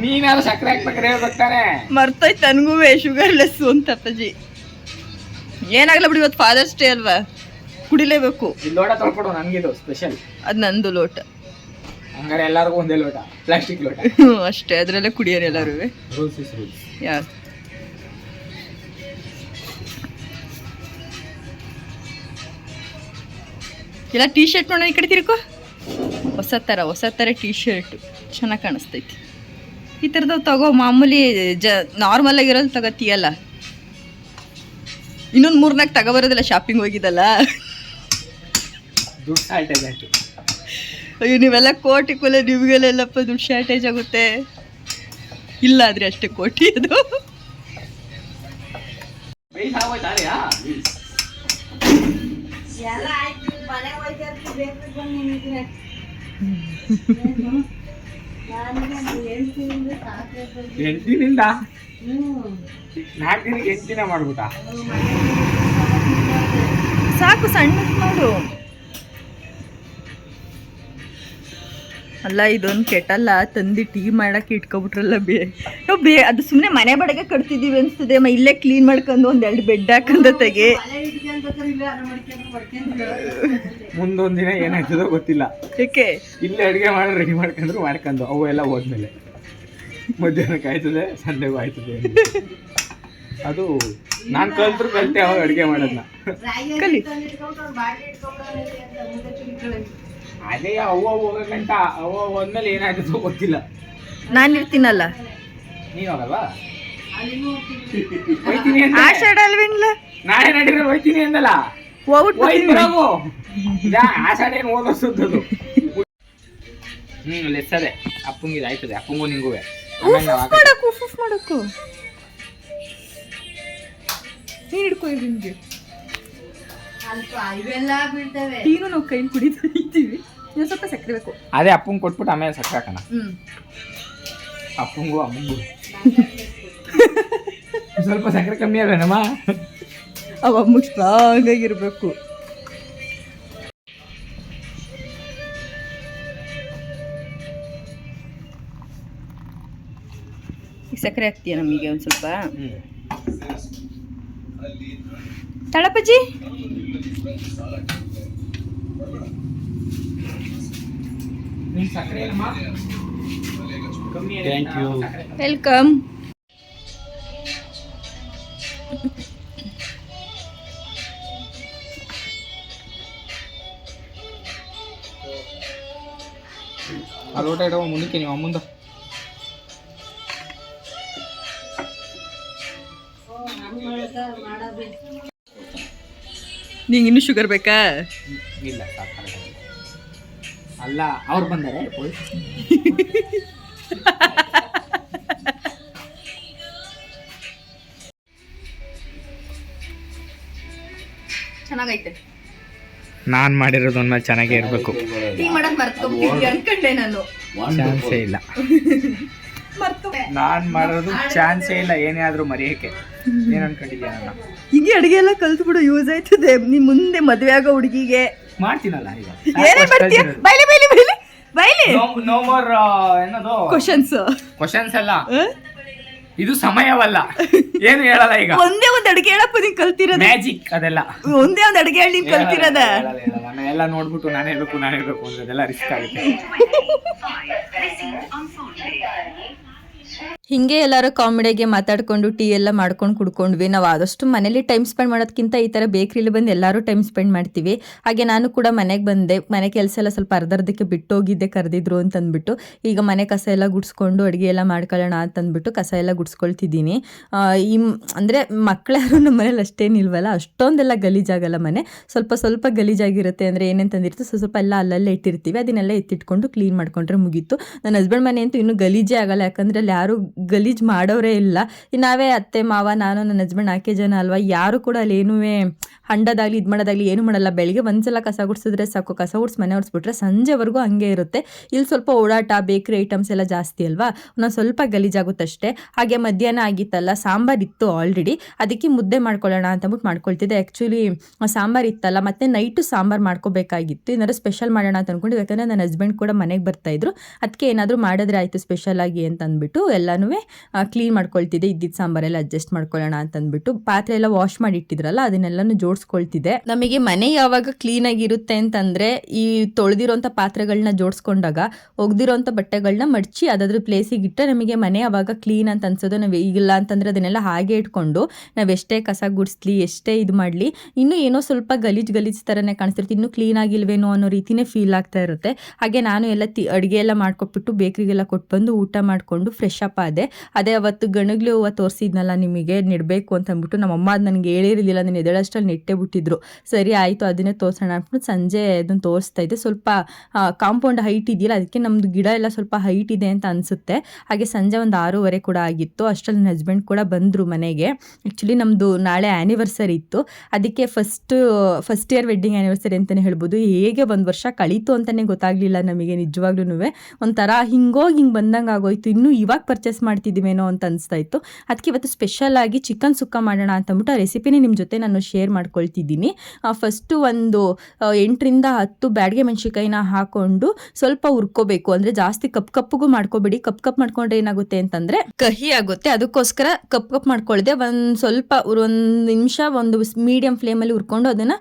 ನೀನಾದ್ರೂ ಸಕ್ಕರೆ ಹಾಕ್ಬೇಕಾದ್ರೆ ಹೇಳ್ಬೇಕು ತಾನೆ. ಮರ್ತೋಯ್ತು ನನಗೂ ಶುಗರ್ ಲೆಸ್ಸು ಅಂತ ಅಪ್ಪಾಜಿ. ಏನಾಗಲ್ಲ ಬಿಡಿ ಇವತ್ತು ಫಾದರ್ಸ್ ಡೇ ಅಲ್ವಾ? ಕುಡಿಲೇಬೇಕು. ಇದು ಲೋಟ ತೊಳ್ಕೊಡು ನನಗಿದು ಸ್ಪೆಷಲ್ ಅದು ನಂದು ಲೋಟ. ಹಂಗಾರೆ ಎಲ್ಲರಿಗೂ ಒಂದೇ ಲೋಟ ಪ್ಲಾಸ್ಟಿಕ್ ಲೋಟ. ಅಷ್ಟೇ ಅದರಲ್ಲೇ ಕುಡಿಯೋರು ಎಲ್ಲರೂ ರೂಲ್ಸ್ ಇಸ್ ರೂಲ್ಸ್ ಯಾರು ಇಲ್ಲ ಟೀ ಶರ್ಟ್ ನೋಡೋಣ ಈ ಕಡೆ ತಿರ್ಕೋ ಹೊಸ ಥರ ಹೊಸ ಥರ ಟೀ ಶರ್ಟ್ ಚೆನ್ನಾಗಿ ಕಾಣಿಸ್ತೈತಿ. ಈ ಥರದ್ದು ತಗೋ ಮಾಮೂಲಿ ಜ ನಾರ್ಮಲ್ ಆಗಿರೋದು ತಗೋತೀಯಲ್ಲ. ಇನ್ನೊಂದು ಮೂರ್ನಾಲ್ಕು ತಗೋಬರೋದಿಲ್ಲ ಶಾಪಿಂಗ್ ಹೋಗಿದ್ದಲ್ಲ. ದುಡ್ಡು ಶಾರ್ಟೇಜ್ ಆಯಿತು. ಅಯ್ಯೋ ನೀವೆಲ್ಲ ಕೋಟಿ ಕೊಲೆ ನಿಮಗೆಲ್ಲಪ್ಪ ದುಡ್ಡು ಶಾರ್ಟೇಜ್ ಆಗುತ್ತೆ. ಇಲ್ಲ ಆದರೆ ಅಷ್ಟೇ ಕೋಟಿ ಅದು. ಬೈಸ್ ಆಗೋಯ್ತಾರೆಯಾ ಎಂಟು ದಿನದಿಂದ ನಾಲ್ಕು ದಿನಕ್ಕೆ ಎಂಟಿನ ದಿನ ಮಾಡ್ಬಿಟ್ಟ ಸಾಕು ಸಣ್ಣದು ಮಾಡು. ಅಲ್ಲ ಇದೊಂದು ಕೆಟ್ಟಲ್ಲ ತಂದು ಟೀ ಮಾಡಕ್ಕೆ ಇಟ್ಕೊಬಿಟ್ರಲ್ಲ ಬೇ. ನಾವು ಬೇ ಅದು ಸುಮ್ಮನೆ ಮನೆ ಬಡಗೆ ಕಟ್ತಿದ್ದೀವಿ ಅನಿಸ್ತದೆ. ಅಮ್ಮ ಇಲ್ಲೇ ಕ್ಲೀನ್ ಮಾಡ್ಕೊಂಡು ಒಂದೆರಡು ಬೆಡ್ ಹಾಕೊಂಡು ತೆಗೆ. ಮುಂದೊಂದು ದಿನ ಏನಾಯ್ತದೋ ಗೊತ್ತಿಲ್ಲ. ಏಕೆ? ಇಲ್ಲೇ ಅಡುಗೆ ಮಾಡಿ ರೆಡಿ ಮಾಡ್ಕೊಂಡ್ರು ಮಾಡ್ಕೊಂಡು. ಅವು ಎಲ್ಲ ಹೋದ್ಮೇಲೆ. ಮಧ್ಯಾಹ್ನಕ್ಕೆ ಆಯ್ತದೆ ಸಂಡೆಗೂ ಆಯ್ತದೆ ಅದು ನಾನು ಕಲ್ತ್ರು ಕಲ್ತೆ ಅವಾಗ ಅಡುಗೆ ಮಾಡೋದನ್ನ ಕಲಿ. ಅದೇ ಅವ್ವ ಹೋಗಕ್ಕಂಟ ಅವ್ವ ಹೋದ್ಮೇಲೆ ಏನಾಯ್ತದೋ ಗೊತ್ತಿಲ್ಲ. ನಾನು ಇರ್ತೀನಲ್ಲ. ನೀನು ಹೋಗಲ್ವಾ? ಹೋಯ್ತೀನಿ ಅಂತ ಆಷಾಢ ಅಲ್ವೇನಿಲ್ಲ ನಾಳೆ ನಡೀರಿ ಹೋಯ್ತೀನಿ ಅಂದಲ್ಲ. ಹೋಗ್ಬಿಟ್ಟು ಏನು ಓದೋ ಸುದ್ದದು ಹ್ಮ್ ಲೆಸ್ಸದೆ ಅಪ್ಪಂಗೆ ಆಯ್ತದೆ ಅಪ್ಪಂಗೂ ನಿಂಗೂ. ಆಮೇಲೆ ನಾವು ಉಫ್ ಮಾಡಕು ಉಫ್ ಉಫ್ ಮಾಡಕು ನೀನು ಹಿಡ್ಕೊ ನಿಮಗೆ ಇವೆಲ್ಲ ಬೀಳ್ತವೆ ಟೀನು ನಾವು ಕೈಯಲ್ಲಿ ಕುಡಿತಾ ಇದ್ದೀವಿ. ಸ್ವಲ್ಪ ಸಕ್ಕರೆ ಬೇಕು. ಅದೇ ಅಪ್ಪಂಗೆ ಕೊಟ್ಬಿಟ್ಟು ಆಮೇಲೆ ಸಕ್ಕರೆ ಹಾಕೋಣ. ಹ್ಞೂ ಅಪ್ಪಂಗೂ ಅಮ್ಮಂಗೂ. ಸ್ವಲ್ಪ ಸಕ್ಕರೆ ಕಮ್ಮಿ ಅಲ್ವೇನಮ್ಮ ಅವ ಅಮ್ಮಗೆ ಸ್ಟ್ರಾಂಗ್ ಆಗಿರಬೇಕು. ಈ ಸಕ್ಕರೆ ಹಾಕ್ತೀಯ ನಮಗೆ ಒಂದು ಸ್ವಲ್ಪ? ತಳಪಜ್ಜಿ? Thank you. ವೆಲ್ಕಮ್ ಆ ಲೋಟ ಇಡೋ ಮುಂದಕ್ಕೆ ನೀವು ಅಮ್ಮಂದ? ನಿಂಗೆ ಇನ್ನೂ ಶುಗರ್ ಬೇಕಾ? ಇಲ್ಲ ಅಲ್ಲ ಅವ್ರು ಬಂದಾರೆ ಚೆನ್ನಾಗೈತೆ. ನಾನ್ ಮಾಡಿರೋದು ಒಂದ್ಮೇಲೆ ಚೆನ್ನಾಗಿ ಇರಬೇಕು. ಟೀ ಮಾಡೋದು ಮರ್ತ್ಕೊಂಡ್ಬಿಟ್ಟಿದ್ವಿ ಅನ್ಕೊಂಡೆ ನಾನು. ಚಾನ್ಸೇ ಇಲ್ಲ. ನಾನ್ ಮಾಡೋದು ಚಾನ್ಸೇ ಇಲ್ಲ ಏನೇ ಆದ್ರೂ ಮರೆಯೋಕ್ಕೆ. ಏನು ಅನ್ಕೊಂಡಿದ್ಯಾ ಹೀಗೆ ಅಡುಗೆ ಎಲ್ಲ ಕಲ್ತ್ಬಿಡು ಯೂಸ್ ಆಯ್ತದೆ. ನಿಮ್ ಮುಂದೆ ಮದುವೆ ಆಗೋ ಹುಡುಗಿಗೆ. ಮಾಡ್ತೀನಲ್ಲ ಈಗ. ಏನೇ ಬರ್ತೀಯ? ಬೈಲಿ ಬೈಲಿ ಬೈಲಿ. ಬೈಲಿ. ನೋ ಮೋರ್ ಏನದು? ಕ್ವಶನ್ಸ್ ಕ್ವಶನ್ಸ್ ಅಲ್ಲ. ಇದು ಸಮಯವಲ್ಲ. ಏನು ಹೇಳಲ್ಲ ಈಗ. ಒಂದೇ ಒಂದ್ ಅಡುಗೆ ಹೇಳಪ್ಪ ನೀನ್ ಕಲ್ತಿರೋದು. ಮ್ಯಾಜಿಕ್ ಅದೆಲ್ಲ. ಒಂದೇ ಒಂದ್ ಅಡುಗೆ ಹೇಳಿ ನೀನ್ ಕಲ್ತಿರೋದ. ಎಲ್ಲ ನೋಡ್ಬಿಟ್ಟು ನಾನು ಹೇಳ್ಬೇಕು ನಾನು ಹೇಳ್ಬೇಕು ಅಂದ್ರೆ ಅದೆಲ್ಲ ರಿಸ್ಕ್ ಆಗುತ್ತೆ. ಹಿಂಗೆ ಎಲ್ಲರೂ ಕಾಮಿಡಿಯಾಗೆ ಮಾತಾಡ್ಕೊಂಡು ಟೀ ಎಲ್ಲ ಮಾಡ್ಕೊಂಡು ಕುಡ್ಕೊಂಡ್ವಿ. ನಾವು ಆದಷ್ಟು ಮನೇಲಿ ಟೈಮ್ ಸ್ಪೆಂಡ್ ಮಾಡೋದಕ್ಕಿಂತ ಈ ಥರ ಬೇಕ್ರಿಲಿ ಬಂದು ಎಲ್ಲರೂ ಟೈಮ್ ಸ್ಪೆಂಡ್ ಮಾಡ್ತೀವಿ. ಹಾಗೆ ನಾನು ಕೂಡ ಮನೆಗೆ ಬಂದೆ. ಮನೆ ಕೆಲಸ ಎಲ್ಲ ಸ್ವಲ್ಪ ಅರ್ಧರ್ಧಕ್ಕೆ ಬಿಟ್ಟು ಹೋಗಿದ್ದೆ ಕರೆದಿದ್ರು ಅಂತಂದ್ಬಿಟ್ಟು. ಈಗ ಮನೆ ಕಸ ಎಲ್ಲ ಗುಡಿಸ್ಕೊಂಡು ಅಡುಗೆ ಎಲ್ಲ ಮಾಡ್ಕೊಳ್ಳೋಣ ಅಂತಂದ್ಬಿಟ್ಟು ಕಸ ಎಲ್ಲ ಗುಡಿಸ್ಕೊಳ್ತಿದ್ದೀನಿ. ಈ ಅಂದರೆ ಮಕ್ಕಳ್ಯಾರು ನಮ್ಮ ಮನೇಲಿ ಅಷ್ಟೇನಿಲ್ವಲ್ಲ ಅಷ್ಟೊಂದೆಲ್ಲ ಗಲೀಜಾಗಲ್ಲ ಮನೆ. ಸ್ವಲ್ಪ ಸ್ವಲ್ಪ ಗಲೀಜಾಗಿರುತ್ತೆ ಅಂದರೆ ಏನೇನು ತಂದಿರುತ್ತೆ ಸ್ವಲ್ಪ ಸ್ವಲ್ಪ ಎಲ್ಲ ಅಲ್ಲಲ್ಲೇ ಇಟ್ಟಿರ್ತೀವಿ. ಅದನ್ನೆಲ್ಲ ಎತ್ತಿಟ್ಕೊಂಡು ಕ್ಲೀನ್ ಮಾಡ್ಕೊಂಡ್ರೆ ಮುಗೀತು. ನನ್ನ ಹಸ್ಬೆಂಡ್ ಮನೆ ಅಂತೂ ಇನ್ನೂ ಗಲೀಜೇ ಆಗಲ್ಲ. ಯಾಕಂದರೆ ಅಲ್ಲಿ ಯಾರು ಗಲೀಜು ಮಾಡೋರೇ ಇಲ್ಲ. ನಾವೇ ಅತ್ತೆ, ಮಾವ, ನಾನು, ನನ್ನ ಹಸ್ಬೆಂಡ್ ನಾಲ್ಕೇ ಜನ ಅಲ್ವಾ? ಯಾರು ಕೂಡ ಅಲ್ಲಿ ಏನೂ ಹಂಡದಾಗಲಿ, ಇದು ಮಾಡೋದಾಗಲಿ ಏನು ಮಾಡಲ್ಲ. ಬೆಳಿಗ್ಗೆ ಒಂದ್ಸಲ ಕಸ ಗುಡಿಸಿದ್ರೆ ಸಾಕು. ಕಸ ಗುಡಿಸಿ ಮನೆ ಹೊಡ್ಸ್ಬಿಟ್ರೆ ಸಂಜೆವರೆಗೂ ಹಂಗೆ ಇರುತ್ತೆ. ಇಲ್ಲಿ ಸ್ವಲ್ಪ ಓಡಾಟ, ಬೇಕ್ರಿ ಐಟಮ್ಸ್ ಎಲ್ಲ ಜಾಸ್ತಿ ಅಲ್ವಾ? ಒಂದೊಂದು ಸ್ವಲ್ಪ ಗಲೀಜಾಗುತ್ತಷ್ಟೇ ಹಾಗೆ ಮಧ್ಯಾಹ್ನ ಆಗಿತ್ತಲ್ಲ, ಸಾಂಬಾರ್ ಇತ್ತು ಆಲ್ರೆಡಿ ಅದಕ್ಕೆ ಮುದ್ದೆ ಮಾಡ್ಕೊಳ್ಳೋಣ ಅಂತಂದ್ಬಿಟ್ಟು ಮಾಡ್ಕೊಳ್ತಿದ್ದೆ. ಆ್ಯಕ್ಚುಲಿ ಸಾಂಬಾರ್ ಇತ್ತಲ್ಲ, ಮತ್ತೆ ನೈಟು ಸಾಂಬಾರ್ ಮಾಡ್ಕೋಬೇಕಾಗಿತ್ತು. ಏನಾದ್ರು ಸ್ಪೆಷಲ್ ಮಾಡೋಣ ಅಂತ ಅಂದ್ಕೊಂಡು ಯಾಕಂದರೆ ನನ್ನ ಹಸ್ಬೆಂಡ್ ಕೂಡ ಮನೆಗೆ ಬರ್ತಾ ಇದ್ರು. ಅದಕ್ಕೆ ಏನಾದರೂ ಮಾಡಿದ್ರೆ ಆಯಿತು ಸ್ಪೆಷಲ್ ಆಗಿ ಅಂತ ಅಂದ್ಬಿಟ್ಟು ಎಲ್ಲನೂ ಕ್ಲೀನ್ ಮಾಡ್ಕೊಳ್ತಿದ್ದೆ ಇದ್ದಿದ್ದ ಸಾಂಬಾರೆಲ್ಲ ಅಡ್ಜಸ್ಟ್ ಮಾಡ್ಕೊಳ್ಳೋಣ ಅಂತ ಅಂದ್ಬಿಟ್ಟು ಪಾತ್ರೆ ಎಲ್ಲ ವಾಶ್ ಮಾಡಿ ಇಟ್ಟಿದ್ರಲ್ಲ ಅದನ್ನೆಲ್ಲನೂ ಜೋಡಿಸ್ಕೊಳ್ತಿದ್ದೆ ನಮಗೆ ಮನೆ ಯಾವಾಗ ಕ್ಲೀನ್ ಆಗಿರುತ್ತೆ ಅಂತಂದ್ರೆ, ಈ ತೊಳೆದಿರೋಂಥ ಪಾತ್ರೆಗಳನ್ನ ಜೋಡಿಸ್ಕೊಂಡಾಗ ಒಗ್ದಿರೋಂತ ಬಟ್ಟೆಗಳನ್ನ ಮಡಚಿ ಅದಾದ್ರ ಪ್ಲೇಸಿಗೆ ಇಟ್ಟರೆ ನಮಗೆ ಮನೆ ಯಾವಾಗ ಕ್ಲೀನ್ ಅಂತ ಅನ್ಸೋದು, ನಾವು ಈಗಿಲ್ಲ ಅಂತಂದ್ರೆ ಅದನ್ನೆಲ್ಲ ಹಾಗೆ ಇಟ್ಕೊಂಡು, ನಾವು ಎಷ್ಟೇ ಕಸ ಗುಡಿಸ್ಲಿ, ಎಷ್ಟೇ ಇದು ಮಾಡ್ಲಿ, ಇನ್ನು ಏನೋ ಸ್ವಲ್ಪ ಗಲೀಜು ಗಲೀಜು ತರನೇ ಕಾಣಿಸ್ತಿರುತ್ತೆ, ಇನ್ನೂ ಕ್ಲೀನ್ ಆಗಿಲ್ವೇನೋ ಅನ್ನೋ ರೀತಿನೇ ಫೀಲ್ ಆಗ್ತಾ ಇರುತ್ತೆ. ಹಾಗೆ ನಾನು ಎಲ್ಲ ಅಡುಗೆ ಎಲ್ಲ ಮಾಡ್ಕೊಟ್ಬಿಟ್ಟು ಬೇಕ್ರಿಗೆಲ್ಲ ಕೊಟ್ಟು ಬಂದು ಊಟ ಮಾಡಿಕೊಂಡು ಫ್ರೆಶ್ ಅಪ್ ಆದೆ. ಅದೇ ಅವತ್ತು ಗಣಗ್ಲು ಹೂವು ತೋರಿಸಿದ್ನಲ್ಲ ನಿಮಗೆ, ನೆಡಬೇಕು ಅಂತ ಅಂದ್ಬಿಟ್ಟು ನಮ್ಮಮ್ಮ ಅದು ನನಗೆ ಹೇಳಿರಲಿಲ್ಲ, ನಾನು ಎದಳಷ್ಟಲ್ಲಿ ನೆಟ್ಟೆ ಬಿಟ್ಟಿದ್ರು. ಸರಿ, ಆಯಿತು, ಅದನ್ನೇ ತೋರಿಸೋಣ ಅಂದ್ಬಿಟ್ಟು ಸಂಜೆ ಅದನ್ನು ತೋರಿಸ್ತಾ ಇದ್ದೆ. ಸ್ವಲ್ಪ ಕಾಂಪೌಂಡ್ ಹೈಟ್ ಇದೆಯಲ್ಲ, ಅದಕ್ಕೆ ನಮ್ಮದು ಗಿಡ ಎಲ್ಲ ಸ್ವಲ್ಪ ಹೈಟ್ ಇದೆ ಅಂತ ಅನಿಸುತ್ತೆ. ಹಾಗೆ ಸಂಜೆ ಒಂದು ಆರೂವರೆ ಕೂಡ ಆಗಿತ್ತು. ಅಷ್ಟರಲ್ಲಿ ನನ್ನ ಹಸ್ಬೆಂಡ್ ಕೂಡ ಬಂದರು ಮನೆಗೆ. ಆ್ಯಕ್ಚುಲಿ ನಮ್ಮದು ನಾಳೆ ಆ್ಯನಿವರ್ಸರಿ ಇತ್ತು. ಅದಕ್ಕೆ first first year wedding anniversary ಅಂತಲೇ ಹೇಳ್ಬೋದು. ಹೇಗೆ ಒಂದು ವರ್ಷ ಕಳೀತು ಅಂತಲೇ ಗೊತ್ತಾಗಲಿಲ್ಲ ನಮಗೆ ನಿಜವಾಗ್ಲೂ ಒಂಥರ ಹಿಂಗೋಗಿ ಹಿಂಗೆ ಬಂದಂಗೆ ಆಗೋಯ್ತು ಇನ್ನೂ ಇವಾಗ ಪರ್ಚೇಸ್ ಮಾಡ್ತಿದ್ದೀವೇನೋ ಅಂತ ಅನಿಸ್ತಾ ಇತ್ತು. ಅದಕ್ಕೆ ಇವತ್ತು ಸ್ಪೆಷಲ್ ಆಗಿ ಚಿಕನ್ ಸುಕ್ಕ ಮಾಡೋಣ ಅಂತಂದ್ಬಿಟ್ಟು ಆ ರೆಸಿಪಿನೇ ನಿಮ್ಮ ಜೊತೆ ನಾನು ಶೇರ್ ಮಾಡ್ಕೊಳ್ತಿದ್ದೀನಿ. ಫಸ್ಟು ಒಂದು ಎಂಟರಿಂದ ಹತ್ತು ಬ್ಯಾಡಿಗೆ ಮೆಣಸಿಕಾಯಿನ ಹಾಕೊಂಡು ಸ್ವಲ್ಪ ಹುರ್ಕೋಬೇಕು. ಅಂದರೆ ಜಾಸ್ತಿ ಕಪ್ ಕಪ್ಪಿಗೂ ಮಾಡ್ಕೋಬೇಡಿ. ಕಪ್ ಕಪ್ ಮಾಡ್ಕೊಂಡ್ರೆ ಏನಾಗುತ್ತೆ ಅಂತಂದರೆ ಕಹಿ ಆಗುತ್ತೆ. ಅದಕ್ಕೋಸ್ಕರ ಕಪ್ ಕಪ್ ಮಾಡ್ಕೊಳ್ಳದೆ ಒಂದು ಸ್ವಲ್ಪ ಒಂದು ನಿಮಿಷ ಒಂದು ಮೀಡಿಯಂ ಫ್ಲೇಮಲ್ಲಿ ಹುರ್ಕೊಂಡು ಅದನ್ನು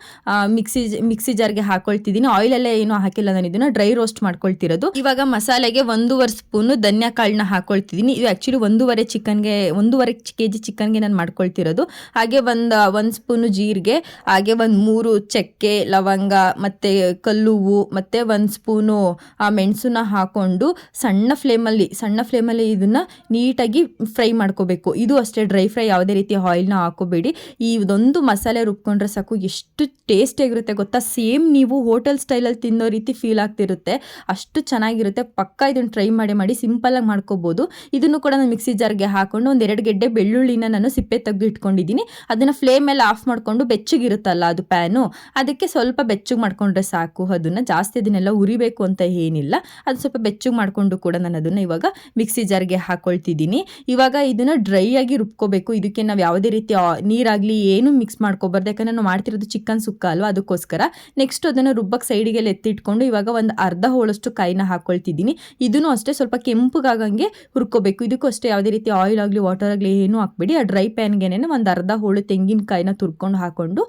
ಮಿಕ್ಸಿ ಮಿಕ್ಸಿ ಜಾರ್ಗೆ ಹಾಕೊಳ್ತಿದ್ದೀನಿ. ಆಯಿಲೆಲ್ಲ ಏನು ಹಾಕಿಲ್ಲ ನಾನು ಇದನ್ನು. ಡ್ರೈ ರೋಸ್ಟ್ ಮಾಡ್ಕೊಳ್ತಿರೋದು. ಇವಾಗ ಮಸಾಲೆಗೆ ಒಂದೂವರೆ ಸ್ಪೂನು ಧನ್ಯ ಕಾಳನ್ನ ಹಾಕೊಳ್ತಿದ್ದೀನಿ. ಆ್ಯಕ್ಚುಲಿ ಒಂದೂವರೆ ಚಿಕನ್ಗೆ, ಒಂದೂವರೆ ಕೆ ಜಿ ಚಿಕನ್ಗೆ ನಾನು ಮಾಡ್ಕೊಳ್ತಿರೋದು. ಹಾಗೆ ಒಂದು ಒಂದು ಸ್ಪೂನು ಜೀರಿಗೆ, ಹಾಗೆ ಒಂದು ಮೂರು ಚಕ್ಕೆ, ಲವಂಗ, ಮತ್ತು ಕಲ್ಲುವು, ಮತ್ತು ಒಂದು ಸ್ಪೂನು, ಆ, ಮೆಣಸನ್ನ ಹಾಕ್ಕೊಂಡು ಸಣ್ಣ ಫ್ಲೇಮಲ್ಲಿ ಸಣ್ಣ ಫ್ಲೇಮಲ್ಲಿ ಇದನ್ನು ನೀಟಾಗಿ ಫ್ರೈ ಮಾಡ್ಕೋಬೇಕು. ಇದು ಅಷ್ಟೇ ಡ್ರೈ ಫ್ರೈ, ಯಾವುದೇ ರೀತಿ ಆಯಿಲ್ನ ಹಾಕೋಬೇಡಿ. ಈ ಇದೊಂದು ಮಸಾಲೆ ರುಬ್ಕೊಂಡ್ರೆ ಸಾಕು, ಎಷ್ಟು ಟೇಸ್ಟಿಯಾಗಿರುತ್ತೆ ಗೊತ್ತಾ? ಸೇಮ್ ನೀವು ಹೋಟೆಲ್ ಸ್ಟೈಲಲ್ಲಿ ತಿನ್ನೋ ರೀತಿ ಫೀಲ್ ಆಗ್ತಿರುತ್ತೆ. ಅಷ್ಟು ಚೆನ್ನಾಗಿರುತ್ತೆ. ಪಕ್ಕ ಇದನ್ನು ಟ್ರೈ ಮಾಡಿ ಮಾಡಿ ಸಿಂಪಲಾಗಿ ಮಾಡ್ಕೋಬೋದು. ಇದನ್ನು ಕೂಡ ನಾನು ಮಿಕ್ಸಿ ಜಾರ್ಗೆ ಹಾಕೊಂಡು ಒಂದು ಎರಡು ಗೆಡ್ಡೆ ಬೆಳ್ಳುಳ್ಳಿನ ನಾನು ಸಿಪ್ಪೆ ತೆಗೆದು ಇಟ್ಕೊಂಡಿದ್ದೀನಿ. ಅದನ್ನು ಫ್ಲೇಮೆಲ್ಲ ಆಫ್ ಮಾಡಿಕೊಂಡು ಬೆಚ್ಚಗಿರುತ್ತಲ್ಲ ಅದು ಪ್ಯಾನು ಅದಕ್ಕೆ ಸ್ವಲ್ಪ ಬೆಚ್ಚಗೆ ಮಾಡಿಕೊಂಡ್ರೆ ಸಾಕು. ಅದನ್ನು ಜಾಸ್ತಿ ಅದನ್ನೆಲ್ಲ ಉರಿಬೇಕು ಅಂತ ಏನಿಲ್ಲ. ಅದು ಸ್ವಲ್ಪ ಬೆಚ್ಚಗೆ ಮಾಡಿಕೊಂಡು ಕೂಡ ನಾನು ಅದನ್ನು ಇವಾಗ ಮಿಕ್ಸಿ ಜಾರ್ಗೆ ಹಾಕೊಳ್ತಿದ್ದೀನಿ. ಇವಾಗ ಇದನ್ನು ಡ್ರೈ ಆಗಿ ರುಬ್ಕೋಬೇಕು. ಇದಕ್ಕೆ ನಾವು ಯಾವುದೇ ರೀತಿ ನೀರಾಗಲಿ ಏನು ಮಿಕ್ಸ್ ಮಾಡ್ಕೋಬಾರ್ದು. ಯಾಕಂದರೆ ನಾವು ಮಾಡ್ತಿರೋದು ಚಿಕನ್ ಸುಕ್ಕ ಅಲ್ವಾ? ಅದಕ್ಕೋಸ್ಕರ. ನೆಕ್ಸ್ಟ್ ಅದನ್ನು ರುಬ್ಬಕ್ಕೆ ಸೈಡಿಗೆಲ್ಲ ಎತ್ತಿಟ್ಕೊಂಡು ಇವಾಗ ಒಂದು ಅರ್ಧ ಹೋಳಷ್ಟು ಕಾಯಿನ ಹಾಕೊಳ್ತಿದ್ದೀನಿ. ಇದನ್ನು ಅಷ್ಟೇ ಸ್ವಲ್ಪ ಕೆಂಪಗಾಗಂಗೆ ಹುರ್ಕೋಬೇಕು. ಇದಕ್ಕೂ ಅಷ್ಟೇ ಯಾವುದೇ ರೀತಿ ಆಯಿಲ್ ಆಗಲಿ ವಾಟರ್ ಆಗಲಿ ಏನೂ ಹಾಕ್ಬೇಡಿ. ಆ ಡ್ರೈ ಪ್ಯಾನ್ಗೆನೆ ಒಂದು ಅರ್ಧ ಹೋಳು ತೆಂಗಿನಕಾಯಿನ ತುರ್ಕೊಂಡು ಹಾಕ್ಕೊಂಡು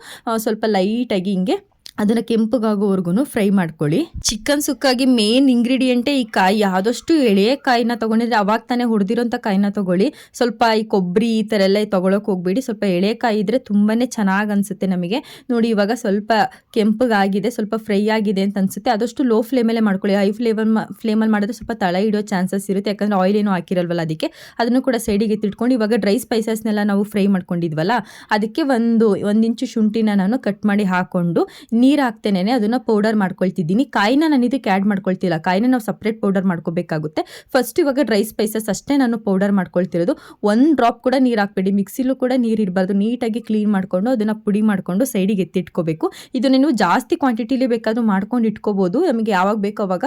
ಸ್ವಲ್ಪ ಲೈಟಾಗಿ ಹಿಂಗೆ ಅದನ್ನು ಕೆಂಪಗಾಗೋವರೆಗೂ ಫ್ರೈ ಮಾಡ್ಕೊಳ್ಳಿ. ಚಿಕನ್ ಸುಕ್ಕಾಗಿ ಮೇನ್ ಇಂಗ್ರೀಡಿಯೆಂಟೇ ಈ ಕಾಯಿ ಆದಷ್ಟು ಎಳೆಯ ಕಾಯಿನ ತೊಗೊಂಡಿದ್ರೆ ಅವಾಗ ತಾನೇ ಹೊಡೆದಿರೋಂಥ ಕಾಯಿನ ತಗೊಳ್ಳಿ. ಸ್ವಲ್ಪ ಈ ಕೊಬ್ಬರಿ ಈ ಥರ ಎಲ್ಲ ತೊಗೊಳಕ್ಕೆ ಹೋಗ್ಬೇಡಿ. ಸ್ವಲ್ಪ ಎಳೆ ಕಾಯಿ ಇದ್ರೆ ತುಂಬಾ ಚೆನ್ನಾಗಿ ಅನಿಸುತ್ತೆ ನಮಗೆ. ನೋಡಿ ಇವಾಗ ಸ್ವಲ್ಪ ಕೆಂಪಗಾಗಿದೆ, ಸ್ವಲ್ಪ ಫ್ರೈ ಆಗಿದೆ ಅಂತ ಅನಿಸುತ್ತೆ. ಅದಷ್ಟು ಲೋ ಫ್ಲೇಮಲ್ಲೇ ಮಾಡ್ಕೊಳ್ಳಿ. ಹೈ ಫ್ಲೇಮ್ ಫ್ಲೇಮಲ್ಲಿ ಮಾಡಿದ್ರೆ ಸ್ವಲ್ಪ ತಳ ಇಡೋ ಚಾನ್ಸಸ್ ಇರುತ್ತೆ. ಯಾಕಂದರೆ ಆಯಿಲ್ ಏನು ಹಾಕಿರಲ್ವಲ್ಲ ಅದಕ್ಕೆ. ಅದನ್ನು ಕೂಡ ಸೈಡಿಗೆ ಎತ್ತಿಟ್ಕೊಂಡು ಇವಾಗ ಡ್ರೈ ಸ್ಪೈಸಸ್ನೆಲ್ಲ ನಾವು ಫ್ರೈ ಮಾಡ್ಕೊಂಡಿದ್ವಲ್ಲ, ಅದಕ್ಕೆ ಒಂದು ಒಂದಿಂಚು ಶುಂಠಿನ ನಾನು ಕಟ್ ಮಾಡಿ ಹಾಕೊಂಡು ಹಾಕ್ತೇನೆ ಅದನ್ನು ಪೌಡರ್ ಮಾಡ್ಕೊಳ್ತಿದ್ದೀನಿ. ಕಾಯಿನ ನಾನು ಇದಕ್ಕೆ ಆ್ಯಡ್ ಮಾಡ್ಕೊಳ್ತಿಲ್ಲ. ಕಾಯಿನ ನಾವು ಸಪ್ರೇಟ್ ಪೌಡರ್ ಮಾಡ್ಕೋಬೇಕಾಗುತ್ತೆ. ಫಸ್ಟ್ ಇವಾಗ ಡ್ರೈ ಸ್ಪೈಸಸ್ ಅಷ್ಟೇ ನಾನು ಪೌಡರ್ ಮಾಡ್ಕೊಳ್ತಿರೋದು. ಒಂದು ಡ್ರಾಪ್ ಕೂಡ ನೀರು ಹಾಕ್ಬೇಡಿ. ಮಿಕ್ಸಿಲೂ ಕೂಡ ನೀರು ಇರಬಾರ್ದು. ನೀಟಾಗಿ ಕ್ಲೀನ್ ಮಾಡಿಕೊಂಡು ಅದನ್ನು ಪುಡಿ ಮಾಡಿಕೊಂಡು ಸೈಡಿಗೆ ಎತ್ತಿಟ್ಕೋಬೇಕು. ಇದನ್ನು ನೀವು ಜಾಸ್ತಿ ಕ್ವಾಂಟಿಟಿಲಿ ಬೇಕಾದರೂ ಮಾಡ್ಕೊಂಡು ಇಟ್ಕೋಬೋದು. ನಮಗೆ ಯಾವಾಗ ಬೇಕೋ ಅವಾಗ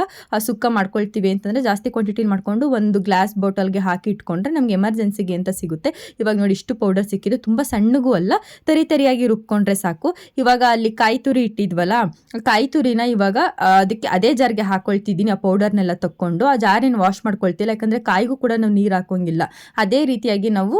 ಸುಕ್ಕ ಮಾಡ್ಕೊಳ್ತೀವಿ ಅಂತಂದರೆ ಜಾಸ್ತಿ ಕ್ವಾಂಟಿಟಿ ಮಾಡಿಕೊಂಡು ಒಂದು ಗ್ಲಾಸ್ ಬಾಟಲ್ಗೆ ಹಾಕಿ ಇಟ್ಕೊಂಡ್ರೆ ನಮಗೆ ಎಮರ್ಜೆನ್ಸಿಗೆ ಅಂತ ಸಿಗುತ್ತೆ. ಇವಾಗ ನೋಡಿ ಇಷ್ಟು ಪೌಡರ್ ಸಿಕ್ಕಿದ್ದು. ತುಂಬ ಸಣ್ಣಗೂ ಅಲ್ಲ, ತರಿ ತರಿಯಾಗಿ ರುಬ್ಕೊಂಡ್ರೆ ಸಾಕು. ಇವಾಗ ಅಲ್ಲಿ ಕಾಯಿ ತುರಿ ಇಟ್ಟಿದ್ವಲ್ಲ ಆ ಕಾಯಿ ತುರಿನ ಇವಾಗ ಅದಕ್ಕೆ ಅದೇ ಜಾರ್ಗೆ ಹಾಕೊಳ್ತಿದ್ದೀನಿ, ಆ ಪೌಡರ್ನೆಲ್ಲ ತಕ್ಕೊಂಡು. ಆ ಜಾರೇನು ವಾಶ್ ಮಾಡ್ಕೊಳ್ತಿಲ್ಲ ಯಾಕಂದ್ರೆ ಕಾಯಿಗೂ ಕೂಡ ನಾವು ನೀರು ಹಾಕೋಂಗಿಲ್ಲ. ಅದೇ ರೀತಿಯಾಗಿ ನಾವು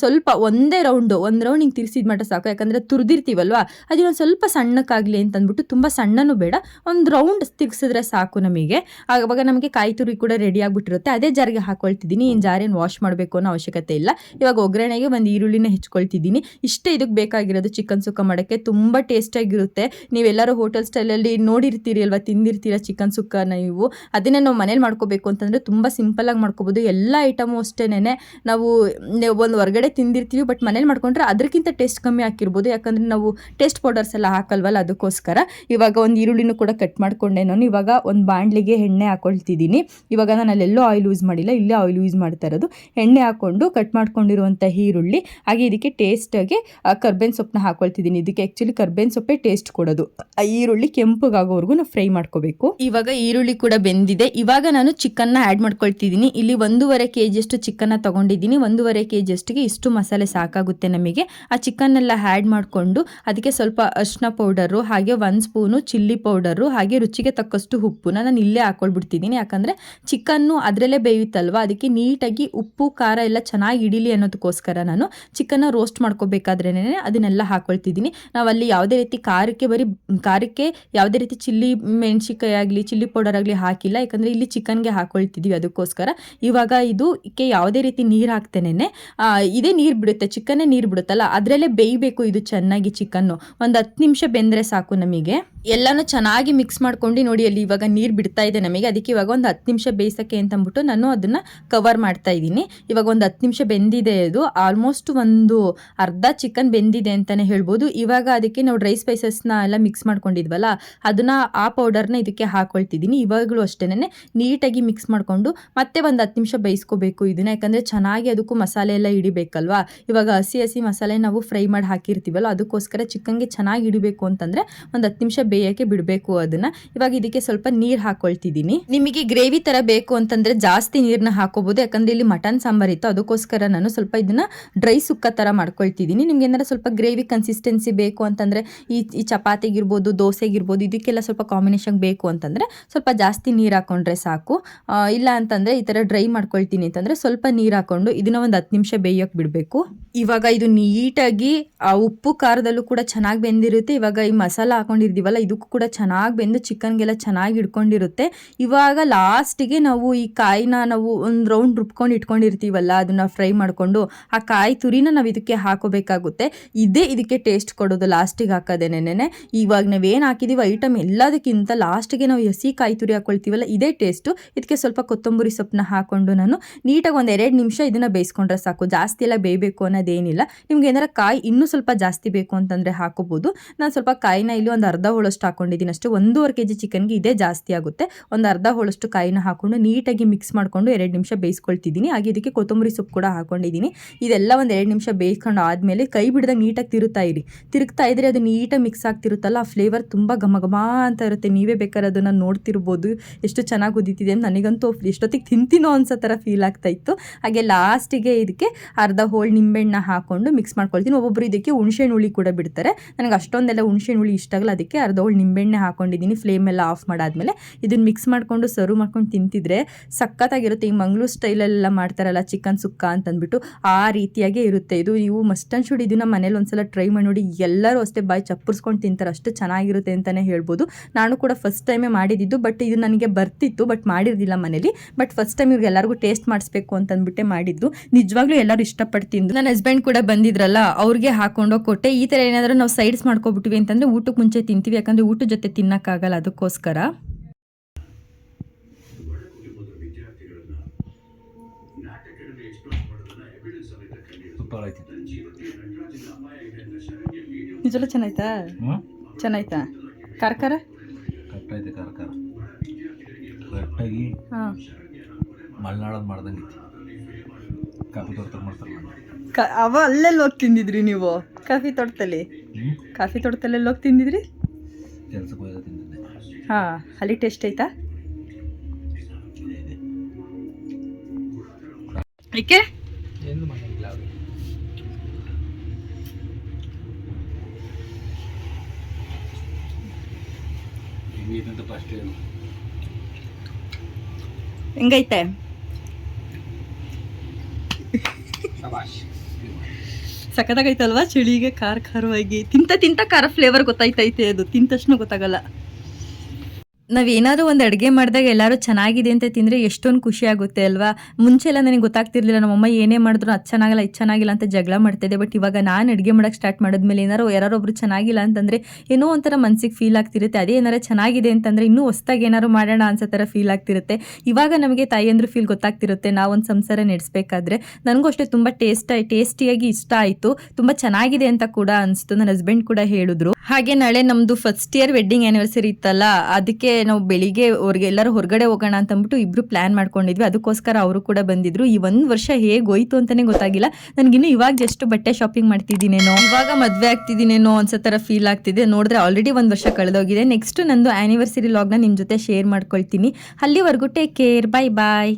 ಸ್ವಲ್ಪ ಒಂದೇ ರೌಂಡು ಒಂದು ರೌಂಡ್ ಹಿಂಗೆ ತಿರ್ಸಿದ್ ಮಟ್ಟ ಸಾಕು. ಯಾಕಂದ್ರೆ ತುರ್ದಿರ್ತೀವಲ್ವಾ? ಅದು ಒಂದು ಸ್ವಲ್ಪ ಸಣ್ಣಕ್ಕಾಗಲಿ ಅಂತ ಅಂದ್ಬಿಟ್ಟು ತುಂಬ ಸಣ್ಣನೂ ಬೇಡ. ಒಂದು ರೌಂಡ್ ತಿರ್ಗಿಸಿದ್ರೆ ಸಾಕು ನಮಗೆ. ಆವಾಗ ನಮಗೆ ಕಾಯಿ ತುರಿ ಕೂಡ ರೆಡಿ ಆಗಿಬಿಟ್ಟಿರುತ್ತೆ. ಅದೇ ಜಾರಿಗೆ ಹಾಕೊಳ್ತಿದ್ದೀನಿ. ಇನ್ನು ಜಾರಿನ ವಾಶ್ ಮಾಡಬೇಕು ಅನ್ನೋ ಅವಶ್ಯಕತೆ ಇಲ್ಲ. ಇವಾಗ ಒಗ್ಗರಣೆಗೆ ಒಂದು ಈರುಳ್ಳಿನ ಹೆಚ್ಕೊಳ್ತಿದ್ದೀನಿ. ಇಷ್ಟೇ ಇದಕ್ಕೆ ಬೇಕಾಗಿರೋದು ಚಿಕನ್ ಸುಕ್ಕ ಮಾಡೋಕ್ಕೆ. ತುಂಬ ಟೇಸ್ಟಾಗಿರುತ್ತೆ ನೀವು ಎಲ್ಲರೂ ಹೋಟೆಲ್ ಸ್ಟೈಲಲ್ಲಿ ನೋಡಿರ್ತೀರಿ ಅಲ್ವಾ ತಿಂದಿರ್ತೀರ ಚಿಕನ್ ಸುಕ್ಕನ ನೀವು? ಅದನ್ನೇ ನಾವು ಮನೇಲಿ ಮಾಡ್ಕೋಬೇಕು ಅಂತಂದರೆ ತುಂಬ ಸಿಂಪಲ್ಲಾಗಿ ಮಾಡ್ಕೋಬೋದು. ಎಲ್ಲ ಐಟಮು ಅಷ್ಟೇನೆ ನಾವು ಒಂದು ಹೊರಗಡೆ ತಿಂದಿರ್ತೀವಿ, ಬಟ್ ಮನೇಲಿ ಮಾಡ್ಕೊಂಡ್ರೆ ಅದಕ್ಕಿಂತ ಟೇಸ್ಟ್ ಕಮ್ಮಿ ಹಾಕಿರ್ಬೋದು. ಯಾಕಂದರೆ ನಾವು ಟೇಸ್ಟ್ ಪೌಡರ್ಸ್ ಎಲ್ಲ ಹಾಕಲ್ವಲ್ಲ ಅದಕ್ಕೋಸ್ಕರ. ಇವಾಗ ಒಂದು ಈರುಳ್ಳಿನೂ ಕೂಡ ಕಟ್ ಮಾಡ್ಕೊಂಡೆ ನಾನು. ಇವಾಗ ಒಂದು ಬಾಣಲಿಗೆ ಎಣ್ಣೆ ಹಾಕೊಳ್ತಿದ್ದೀನಿ. ಇವಾಗ ನಾನು ಅಲ್ಲೆಲ್ಲೂ ಆಯಿಲ್ ಯೂಸ್ ಮಾಡಿಲ್ಲ. ಇಲ್ಲೇ ಆಯಿಲ್ ಯೂಸ್ ಮಾಡ್ತಾ ಇರೋದು. ಎಣ್ಣೆ ಹಾಕ್ಕೊಂಡು ಕಟ್ ಮಾಡ್ಕೊಂಡಿರುವಂಥ ಈರುಳ್ಳಿ. ಹಾಗೆ ಇದಕ್ಕೆ ಟೇಸ್ಟಾಗಿ ಕರ್ಬೇವಿನ ಸೊಪ್ಪನ್ನ ಹಾಕೊಳ್ತಿದ್ದೀನಿ. ಇದಕ್ಕೆ ಆ್ಯಕ್ಚುಲಿ ಕರ್ಬೇವಿನ ಸೊಪ್ಪೇ ಟೇಸ್ಟ್ ಕೊಡೋದು. ಈರುಳ್ಳಿ ಕೆಂಪಗಾಗೋವರೆಗೂ ನಾವು ಫ್ರೈ ಮಾಡ್ಕೋಬೇಕು. ಇವಾಗ ಈರುಳ್ಳಿ ಕೂಡ ಬೆಂದಿದೆ. ಇವಾಗ ನಾನು ಚಿಕನ್ನ ಆ್ಯಡ್ ಮಾಡ್ಕೊಳ್ತಿದ್ದೀನಿ. ಇಲ್ಲಿ ಒಂದೂವರೆ ಕೆ ಜಿಯಷ್ಟು ಚಿಕನ್ನ ತೊಗೊಂಡಿದ್ದೀನಿ. ಒಂದೂವರೆ ಕೆ ಜಿಯಷ್ಟಿಗೆ ಇಷ್ಟು ಮಸಾಲೆ ಸಾಕಾಗುತ್ತೆ ನಮಗೆ. ಆ ಚಿಕನ್ನೆಲ್ಲ ಆ್ಯಡ್ ಮಾಡಿಕೊಂಡು ಅದಕ್ಕೆ ಸ್ವಲ್ಪ ಅರ್ಶಿನ ಪೌಡರು, ಹಾಗೆ ಒಂದು ಸ್ಪೂನು ಚಿಲ್ಲಿ ಪೌಡರು, ಹಾಗೆ ರುಚಿಗೆ ತಕ್ಕಷ್ಟು ಉಪ್ಪುನ ನಾನು ಇಲ್ಲೇ ಹಾಕೊಳ್ಬಿಡ್ತಿದ್ದೀನಿ. ಯಾಕಂದರೆ ಚಿಕನ್ನು ಅದರಲ್ಲೇ ಬೇಯುತ್ತಲ್ವ? ಅದಕ್ಕೆ ನೀಟಾಗಿ ಉಪ್ಪು, ಖಾರ ಎಲ್ಲ ಚೆನ್ನಾಗಿ ಹಿಡೀಲಿ ಅನ್ನೋದಕ್ಕೋಸ್ಕರ ನಾನು ಚಿಕನ್ನ ರೋಸ್ಟ್ ಮಾಡ್ಕೋಬೇಕಾದ್ರೇ ಅದನ್ನೆಲ್ಲ ಹಾಕೊಳ್ತಿದ್ದೀನಿ. ನಾವಲ್ಲಿ ಯಾವುದೇ ರೀತಿ ಖಾರಕ್ಕೆ ಬರೀ ಖಾರಕ್ಕೆ ಯಾವುದೇ ರೀತಿ ಚಿಲ್ಲಿ ಮೆಣಸಿಕಾಯಿ ಆಗಲಿ ಚಿಲ್ಲಿ ಪೌಡರ್ ಆಗಲಿ ಹಾಕಿಲ್ಲ. ಯಾಕಂದರೆ ಇಲ್ಲಿ ಚಿಕನ್ಗೆ ಹಾಕೊಳ್ತಿದ್ದೀವಿ ಅದಕ್ಕೋಸ್ಕರ. ಇವಾಗ ಇದು ಇದಕ್ಕೆ ಯಾವುದೇ ರೀತಿ ನೀರು ಹಾಕ್ತೇನೆ ಇದೇ ನೀರು ಬಿಡುತ್ತೆ, ಚಿಕನ್ನೇ ನೀರು ಬಿಡುತ್ತಲ್ಲ, ಅದರಲ್ಲೇ ಬೇಯಬೇಕು ಇದು ಚೆನ್ನಾಗಿ ಚಿಕನ್ನು. ಒಂದು ಹತ್ತು ನಿಮಿಷ ಬೆಂದರೆ ಸಾಕು ನಮಗೆ. ಎಲ್ಲನೂ ಚೆನ್ನಾಗಿ ಮಿಕ್ಸ್ ಮಾಡ್ಕೊಂಡು ನೋಡಿ, ಅಲ್ಲಿ ಇವಾಗ ನೀರು ಬಿಡ್ತಾ ಇದೆ ನಮಗೆ. ಅದಕ್ಕೆ ಇವಾಗ ಒಂದು ಹತ್ತು ನಿಮಿಷ ಬೇಯಿಸೋಕ್ಕೆ ಅಂತ ಅಂದ್ಬಿಟ್ಟು ನಾನು ಅದನ್ನು ಕವರ್ ಮಾಡ್ತಾ ಇದ್ದೀನಿ. ಇವಾಗ ಒಂದು ಹತ್ತು ನಿಮಿಷ ಬೆಂದಿದೆ ಅದು. ಆಲ್ಮೋಸ್ಟ್ ಒಂದು ಅರ್ಧ ಚಿಕನ್ ಬೆಂದಿದೆ ಅಂತಲೇ ಹೇಳ್ಬೋದು. ಇವಾಗ ಅದಕ್ಕೆ ನಾವು ಡ್ರೈ ಸ್ಪೈಸಸ್ನ ಎಲ್ಲ ಮಿಕ್ಸ್ ಮಾಡ್ಕೊಂಡಿದ್ವಲ್ಲ, ಅದನ್ನು ಆ ಪೌಡರ್ನ ಇದಕ್ಕೆ ಹಾಕೊಳ್ತಿದ್ದೀನಿ. ಇವಾಗಲೂ ಅಷ್ಟೇನೆ ನೀಟಾಗಿ ಮಿಕ್ಸ್ ಮಾಡಿಕೊಂಡು ಮತ್ತೆ ಒಂದು ಹತ್ತು ನಿಮಿಷ ಬೇಯಿಸ್ಕೋಬೇಕು ಇದನ್ನ. ಯಾಕಂದರೆ ಚೆನ್ನಾಗಿ ಅದಕ್ಕೂ ಮಸಾಲೆ ಎಲ್ಲ ಹಿಡಿಬೇಕಲ್ವಾ? ಇವಾಗ ಹಸಿ ಹಸಿ ಮಸಾಲೆ ನಾವು ಫ್ರೈ ಮಾಡಿ ಹಾಕಿರ್ತೀವಲ್ಲ, ಅದಕ್ಕೋಸ್ಕರ ಚಿಕನ್ಗೆ ಚೆನ್ನಾಗಿ ಹಿಡಿಬೇಕು ಅಂತಂದರೆ ಒಂದು ಹತ್ತು ನಿಮಿಷ ಬೇಯಕ್ಕೆ ಬಿಡಬೇಕು ಅದನ್ನ. ಇವಾಗ ಇದಕ್ಕೆ ಸ್ವಲ್ಪ ನೀರು ಹಾಕೊಳ್ತಿದ್ದೀನಿ. ನಿಮಗೆ ಗ್ರೇವಿ ತರ ಬೇಕು ಅಂತಂದ್ರೆ ಜಾಸ್ತಿ ನೀರನ್ನ ಹಾಕೋಬಹುದು ಯಾಕಂದ್ರೆ ಇಲ್ಲಿ ಮಟನ್ ಸಾಂಬಾರ್ ಇತ್ತು, ಅದಕ್ಕೋಸ್ಕರ ನಾನು ಸ್ವಲ್ಪ ಇದನ್ನ ಡ್ರೈ ಸುಕ್ಕ ತರ ಮಾಡ್ಕೊಳ್ತಿದ್ದೀನಿ. ನಿಮ್ಗೆ ಏನಾರ ಸ್ವಲ್ಪ ಗ್ರೇವಿ ಕನ್ಸಿಸ್ಟೆನ್ಸಿ ಬೇಕು ಅಂತಂದ್ರೆ ಈ ಈ ಚಪಾತಿಗಿರ್ಬೋದು, ದೋಸೆಗಿರ್ಬೋದು, ಇದಕ್ಕೆಲ್ಲ ಸ್ವಲ್ಪ ಕಾಂಬಿನೇಷನ್ ಬೇಕು ಅಂತಂದ್ರೆ ಸ್ವಲ್ಪ ಜಾಸ್ತಿ ನೀರು ಹಾಕೊಂಡ್ರೆ ಸಾಕು. ಇಲ್ಲ ಅಂತಂದ್ರೆ ಈ ತರ ಡ್ರೈ ಮಾಡ್ಕೊಳ್ತೀನಿ ಅಂತಂದ್ರೆ ಸ್ವಲ್ಪ ನೀರು ಹಾಕೊಂಡು ಇದನ್ನ ಒಂದು ಹತ್ತು ನಿಮಿಷ ಬೇಯೋಕೆ ಬಿಡಬೇಕು. ಇವಾಗ ಇದು ನೀಟಾಗಿ ಉಪ್ಪು ಖಾರದಲ್ಲೂ ಕೂಡ ಚೆನ್ನಾಗಿ ಬೆಂದಿರುತ್ತೆ. ಇವಾಗ ಈ ಮಸಾಲ ಹಾಕೊಂಡಿರ್ತೀವಲ್ಲ ಇದಕ್ಕೂ ಕೂಡ ಚೆನ್ನಾಗಿ ಬೆಂದು ಚಿಕನ್ಗೆಲ್ಲ ಚೆನ್ನಾಗಿ ಹಿಡ್ಕೊಂಡಿರುತ್ತೆ. ಇವಾಗ ಲಾಸ್ಟಿಗೆ ನಾವು ಈ ಕಾಯಿನ ನಾವು ಒಂದು ರೌಂಡ್ ರುಬ್ಕೊಂಡು ಇಟ್ಕೊಂಡಿರ್ತೀವಲ್ಲ, ಅದನ್ನು ಫ್ರೈ ಮಾಡಿಕೊಂಡು, ಆ ಕಾಯಿ ತುರಿನ ನಾವು ಇದಕ್ಕೆ ಹಾಕೋಬೇಕಾಗುತ್ತೆ. ಇದೇ ಇದಕ್ಕೆ ಟೇಸ್ಟ್ ಕೊಡೋದು ಲಾಸ್ಟಿಗೆ ಹಾಕೋದೇನೆ ಇವಾಗ ನಾವೇನು ಹಾಕಿದ್ದೀವಿ ಐಟಮ್ ಎಲ್ಲದಕ್ಕಿಂತ ಲಾಸ್ಟಿಗೆ ನಾವು ಹಸಿ ಕಾಯಿ ತುರಿ ಹಾಕೊಳ್ತೀವಲ್ಲ, ಇದೇ ಟೇಸ್ಟು. ಇದಕ್ಕೆ ಸ್ವಲ್ಪ ಕೊತ್ತಂಬರಿ ಸೊಪ್ಪನ್ನ ಹಾಕೊಂಡು ನಾನು ನೀಟಾಗಿ ಒಂದು ಎರಡು ನಿಮಿಷ ಇದನ್ನು ಬೇಯಿಸ್ಕೊಂಡ್ರೆ ಸಾಕು. ಜಾಸ್ತಿ ಎಲ್ಲ ಬೇಯಬೇಕು ಅನ್ನೋದೇನಿಲ್ಲ. ನಿಮ್ಗೆ ಏನಾರ ಕಾಯಿ ಇನ್ನೂ ಸ್ವಲ್ಪ ಜಾಸ್ತಿ ಬೇಕು ಅಂತಂದರೆ ಹಾಕೋಬೋದು. ನಾನು ಸ್ವಲ್ಪ ಕಾಯಿನ ಇಲ್ಲಿ ಒಂದು ಅರ್ಧ ಹೋಳಷ್ಟು ಹಾಕೊಂಡಿದ್ದೀನಿ. ಅಷ್ಟೇ ಒಂದೂವರೆ ಕೆ ಜಿ ಚಿಕನ್ಗೆ ಇದೇ ಜಾಸ್ತಿ ಆಗುತ್ತೆ. ಒಂದು ಅರ್ಧ ಹೋಳಷ್ಟು ಕಾಯಿನ ಹಾಕೊಂಡು ನೀಟಾಗಿ ಮಿಕ್ಸ್ ಮಾಡಿಕೊಂಡು ಎರಡು ನಿಮಿಷ ಬೇಯಿಸ್ಕೊಳ್ತಿದ್ದೀನಿ. ಹಾಗೆ ಇದಕ್ಕೆ ಕೊತ್ತಂಬರಿ ಸೊಪ್ಪು ಕೂಡ ಹಾಕೊಂಡಿದ್ದೀನಿ. ಇದೆಲ್ಲ ಒಂದು ಎರಡು ನಿಮಿಷ ಬೇಯಿಸ್ಕೊಂಡು ಆದಮೇಲೆ ಕೈ ಬಿಡದಾಗ ನೀಟಾಗಿ ತಿರುತ್ತಾ ಇರಿ. ತಿರುಗ್ತಾ ಇದ್ರೆ ಅದು ನೀಟಾಗಿ ಮಿಕ್ಸ್ ಆಗ್ತಿರುತ್ತಲ್ಲ, ಆ ಫ್ಲೇವರ್ ತುಂಬ ಘಮ ಘಮ ಅಂತ ಇರುತ್ತೆ. ನೀವೇ ಬೇಕಾದ್ರೆ ಅದನ್ನು ನೋಡ್ತಿರ್ಬೋದು. ಎಷ್ಟು ಚೆನ್ನಾಗಿ ಉದಿತಿದೆ ಅಂತ ನನಗಂತೂ ಎಷ್ಟೊತ್ತಿಗೆ ತಿಂತೀನೋ ಅನ್ಸೋ ಥರ ಫೀಲ್ ಆಗ್ತಾ ಇತ್ತು. ಹಾಗೆ ಲಾಸ್ಟಿಗೆ ಇದಕ್ಕೆ ಅರ್ಧ ಹೋಳು ನಿಂಬೆಹಣ್ಣ ಹಾಕೊಂಡು ಮಿಕ್ಸ್ ಮಾಡ್ಕೊಳ್ತೀನಿ. ಒಬ್ಬೊಬ್ಬರು ಇದಕ್ಕೆ ಹುಣಸೆ ಹುಳಿ ಕೂಡ ಬಿಡ್ತಾರೆ. ನನಗೆ ಅಷ್ಟೊಂದೆಲ್ಲ ಹುಣಸೆ ಹುಳಿ ಇಷ್ಟ ಆಗಲ್ಲ. ಅದಕ್ಕೆ ಅರ್ಧ ಹೋಳು ನಿಂಬೆಣ್ಣೆ ಹಾಕೊಂಡಿದ್ದೀನಿ ಫ್ಲೇಮ್ ಎಲ್ಲ ಆಫ್ ಮಾಡಾದ್ಮೇಲೆ ಇದನ್ನು ಮಿಕ್ಸ್ ಮಾಡಿಕೊಂಡು ಸರ್ವ್ ಮಾಡ್ಕೊಂಡು ತಿಂತಿದ್ರೆ ಸಖತ್ತಾಗಿರುತ್ತೆ. ಈ ಮಂಗ್ಳೂರು ಸ್ಟೈಲಲ್ಲೆಲ್ಲ ಮಾಡ್ತಾರಲ್ಲ ಚಿಕನ್ ಸುಕ್ಕ ಅಂತಂದ್ಬಿಟ್ಟು ಆ ರೀತಿಯಾಗೇ ಇರುತ್ತೆ. ಇದು ನೀವು ಮಸ್ಟ್ ಆ್ಯಂಡ್ ಶುಡ್ ಇದನ್ನು ಮನೇಲಿ ಒಂದ್ಸಲ ಟ್ರೈ ಮಾಡಿ ನೋಡಿ, ಎಲ್ಲರೂ ಅಷ್ಟೇ ಬಾಯಿ ಚಪ್ಪರ್ಸ್ಕೊಂಡು ತಿಂತಾರೆ. ಅಷ್ಟು ಚೆನ್ನಾಗಿರುತ್ತೆ ಅಂತಲೇ ಹೇಳ್ಬೋದು. ನಾನು ಕೂಡ ಫಸ್ಟ್ ಟೈಮೇ ಮಾಡಿದ್ದು ಬಟ್ ಇದು ನನಗೆ ಬರ್ತಿತ್ತು ಬಟ್ ಮಾಡಿರಲಿಲ್ಲ ಮನೇಲಿ. ಬಟ್ ಫಸ್ಟ್ ಟೈಮ್ ಇವ್ರಿಗೆ ಎಲ್ಲರಿಗೂ ಟೇಸ್ಟ್ ಮಾಡಿಸ್ಬೇಕು ಅಂತಂದ್ಬಿಟ್ಟೆ ಮಾಡಿದ್ದು. ನಿಜವಾಗ್ಲೂ ಎಲ್ಲರೂ ಇಷ್ಟಪಟ್ಟು ತಿಂದು ನನ್ನ ಹಸ್ಬೆಂಡ್ ಕೂಡ ಬಂದಿದ್ರಲ್ಲ, ಅವ್ರಿಗೆ ಹಾಕೊಂಡೋಗಿ ಕೊಟ್ಟೆ. ಈ ಥರ ಏನಾದರೂ ನಾವು ಸೈಡ್ಸ್ ಮಾಡ್ಕೊಬಿಟ್ವಿ ಅಂತಂದರೆ ಊಟಕ್ಕೆ ಮುಂಚೆ ತಿಂತೀವಿ, ಯಾಕಂದರೆ ಊಟದ ಜೊತೆ ತಿನ್ನೋಕ್ಕಾಗಲ್ಲ ಅದಕ್ಕೋಸ್ಕರ. ನಿಜಲ್ಲ ಚೆನ್ನಾಯ್ತಾ? ಚೆನ್ನಾಯ್ತಾ? ಖಾರ ಖಾರ ಕರೆಕ್ಟಾಗಿ ಹಾಂ. ಮಲೆನಾಡಲ್ಲಿ ಮಾಡ್ದಂಗೆ ಕಾಫಿ ತೋಟ ಮಾಡ್ತಾರಲ್ಲ ಅವ ಅಲ್ಲೆಲ್ಲಿ ಹೋಗಿ ತಿಂದಿದ್ರಿ ನೀವು? ಕಾಫಿ ತೋಟದಲ್ಲಿ? ಕಾಫಿ ತೋಟದಲ್ಲಿ ಎಲ್ಲಿ ಹೋಗಿ ತಿಂದಿದ್ರಿ? ಕೆಲ್ಸಕ್ಕೆ ಹೋಗೋದು ತಿಂದಿದ್ದೆ. ಹಾಂ ಅಲ್ಲಿ ಟೇಸ್ಟ್ ಐತಾ ಏಕೆ? ಏನು ಮಾಡಿಲ್ಲ ಹೆಂಗೈತಂತ ಫಸ್ಟ್ ಹೇಳು ಹೆಂಗೈತೆ? ಶಬಾಷ್. ಸಖತ್ತಾಗೈತಲ್ವಾ? ಚಳಿಗೆ ಖಾರ ಖಾರವಾಗಿ. ತಿಂತ ತಿಂತ ಖಾರ ಫ್ಲೇವರ್ ಗೊತ್ತಾಯ್ತೈತೆ ಅದು. ತಿಂದ ತಕ್ಷಣ ಗೊತ್ತಾಗಲ್ಲ. ನಾವೇನಾದ್ರೂ ಒಂದು ಅಡುಗೆ ಮಾಡಿದಾಗ ಎಲ್ಲರೂ ಚೆನ್ನಾಗಿದೆ ಅಂತ ತಿಂದರೆ ಎಷ್ಟೊಂದು ಖುಷಿ ಆಗುತ್ತೆ ಅಲ್ವಾ? ಮುಂಚೆ ಎಲ್ಲ ನನಗೆ ಗೊತ್ತಾಗ್ತಿರ್ಲಿಲ್ಲ, ನಮ್ಮಮ್ಮ ಏನೇ ಮಾಡಿದ್ರು ಅದು ಚೆನ್ನಾಗಿಲ್ಲ, ಇದು ಚೆನ್ನಾಗಿಲ್ಲ ಅಂತ ಜಗಳ ಮಾಡ್ತಿದ್ದೆ. ಬಟ್ ಇವಾಗ ನಾನು ಅಡುಗೆ ಮಾಡೋಕ್ಕೆ ಸ್ಟಾರ್ಟ್ ಮಾಡಿದ್ಮೇಲೆ ಏನಾರು ಒಬ್ರು ಚೆನ್ನಾಗಿಲ್ಲ ಅಂತಂದರೆ ಏನೋ ಒಂಥರ ಮನಸ್ಸಿಗೆ ಫೀಲ್ ಆಗ್ತಿರುತ್ತೆ. ಅದೇ ಏನಾರು ಚೆನ್ನಾಗಿದೆ ಅಂತಂದರೆ ಇನ್ನೂ ಹೊಸ್ದಾಗಿ ಏನಾರು ಮಾಡೋಣ ಅನ್ಸೋ ಥರ ಫೀಲ್ ಆಗ್ತಿರುತ್ತೆ. ಇವಾಗ ನಮಗೆ ತಾಯಿಯಂದ್ರು ಫೀಲ್ ಗೊತ್ತಾಗ್ತಿರುತ್ತೆ ನಾವೊಂದು ಸಂಸಾರ ನಡೆಸಬೇಕಾದ್ರೆ. ನನಗೂ ಅಷ್ಟೇ ತುಂಬ ಟೇಸ್ಟ್ ಟೇಸ್ಟಿಯಾಗಿ ಇಷ್ಟ ಆಯಿತು. ತುಂಬ ಚೆನ್ನಾಗಿದೆ ಅಂತ ಕೂಡ ಅನಿಸ್ತು. ನನ್ನ ಹಸ್ಬೆಂಡ್ ಕೂಡ ಹೇಳಿದ್ರು. ಹಾಗೆ ನಾಳೆ ನಮ್ಮದು ಫಸ್ಟ್ ಇಯರ್ ವೆಡ್ಡಿಂಗ್ ಆ್ಯನಿವರ್ಸರಿ ಇತ್ತಲ್ಲ, ಅದಕ್ಕೆ ನಾವು ಬೆಳಿಗ್ಗೆ ಅವ್ರಿಗೆ ಎಲ್ಲರೂ ಹೊರಗಡೆ ಹೋಗೋಣ ಅಂತ ಅಂದ್ಬಿಟ್ಟು ಇಬ್ರು ಪ್ಲಾನ್ ಮಾಡ್ಕೊಂಡಿದ್ವಿ. ಅದಕ್ಕೋಸ್ಕರ ಅವರು ಕೂಡ ಬಂದಿದ್ರು. ಈ ಒಂದು ವರ್ಷ ಹೇಗೆ ಹೋಯ್ತು ಅಂತಾನೆ ಗೊತ್ತಾಗಿಲ್ಲ. ನನಗಿನ್ನು ಇವಾಗ ಜಸ್ಟ್ ಬಟ್ಟೆ ಶಾಪಿಂಗ್ ಮಾಡ್ತಿದ್ದೀನೇನೋ, ಇವಾಗ ಮದುವೆ ಆಗ್ತಿದ್ದೀನೇನೋ ಅನ್ಸೋ ಥರ ಫೀಲ್ ಆಗ್ತಿದೆ. ನೋಡಿದ್ರೆ ಆಲ್ರೆಡಿ ಒಂದು ವರ್ಷ ಕಳೆದೋಗಿದೆ. ನೆಕ್ಸ್ಟ್ ನಂದು ಆ್ಯನಿವರ್ಸರಿ ಲಾಗ್ನ ನಿಮ್ಮ ಜೊತೆ ಶೇರ್ ಮಾಡ್ಕೊಳ್ತೀನಿ. ಅಲ್ಲಿವರೆಗೂ ಟೇಕ್ ಕೇರ್ ಬಾಯ್ ಬಾಯ್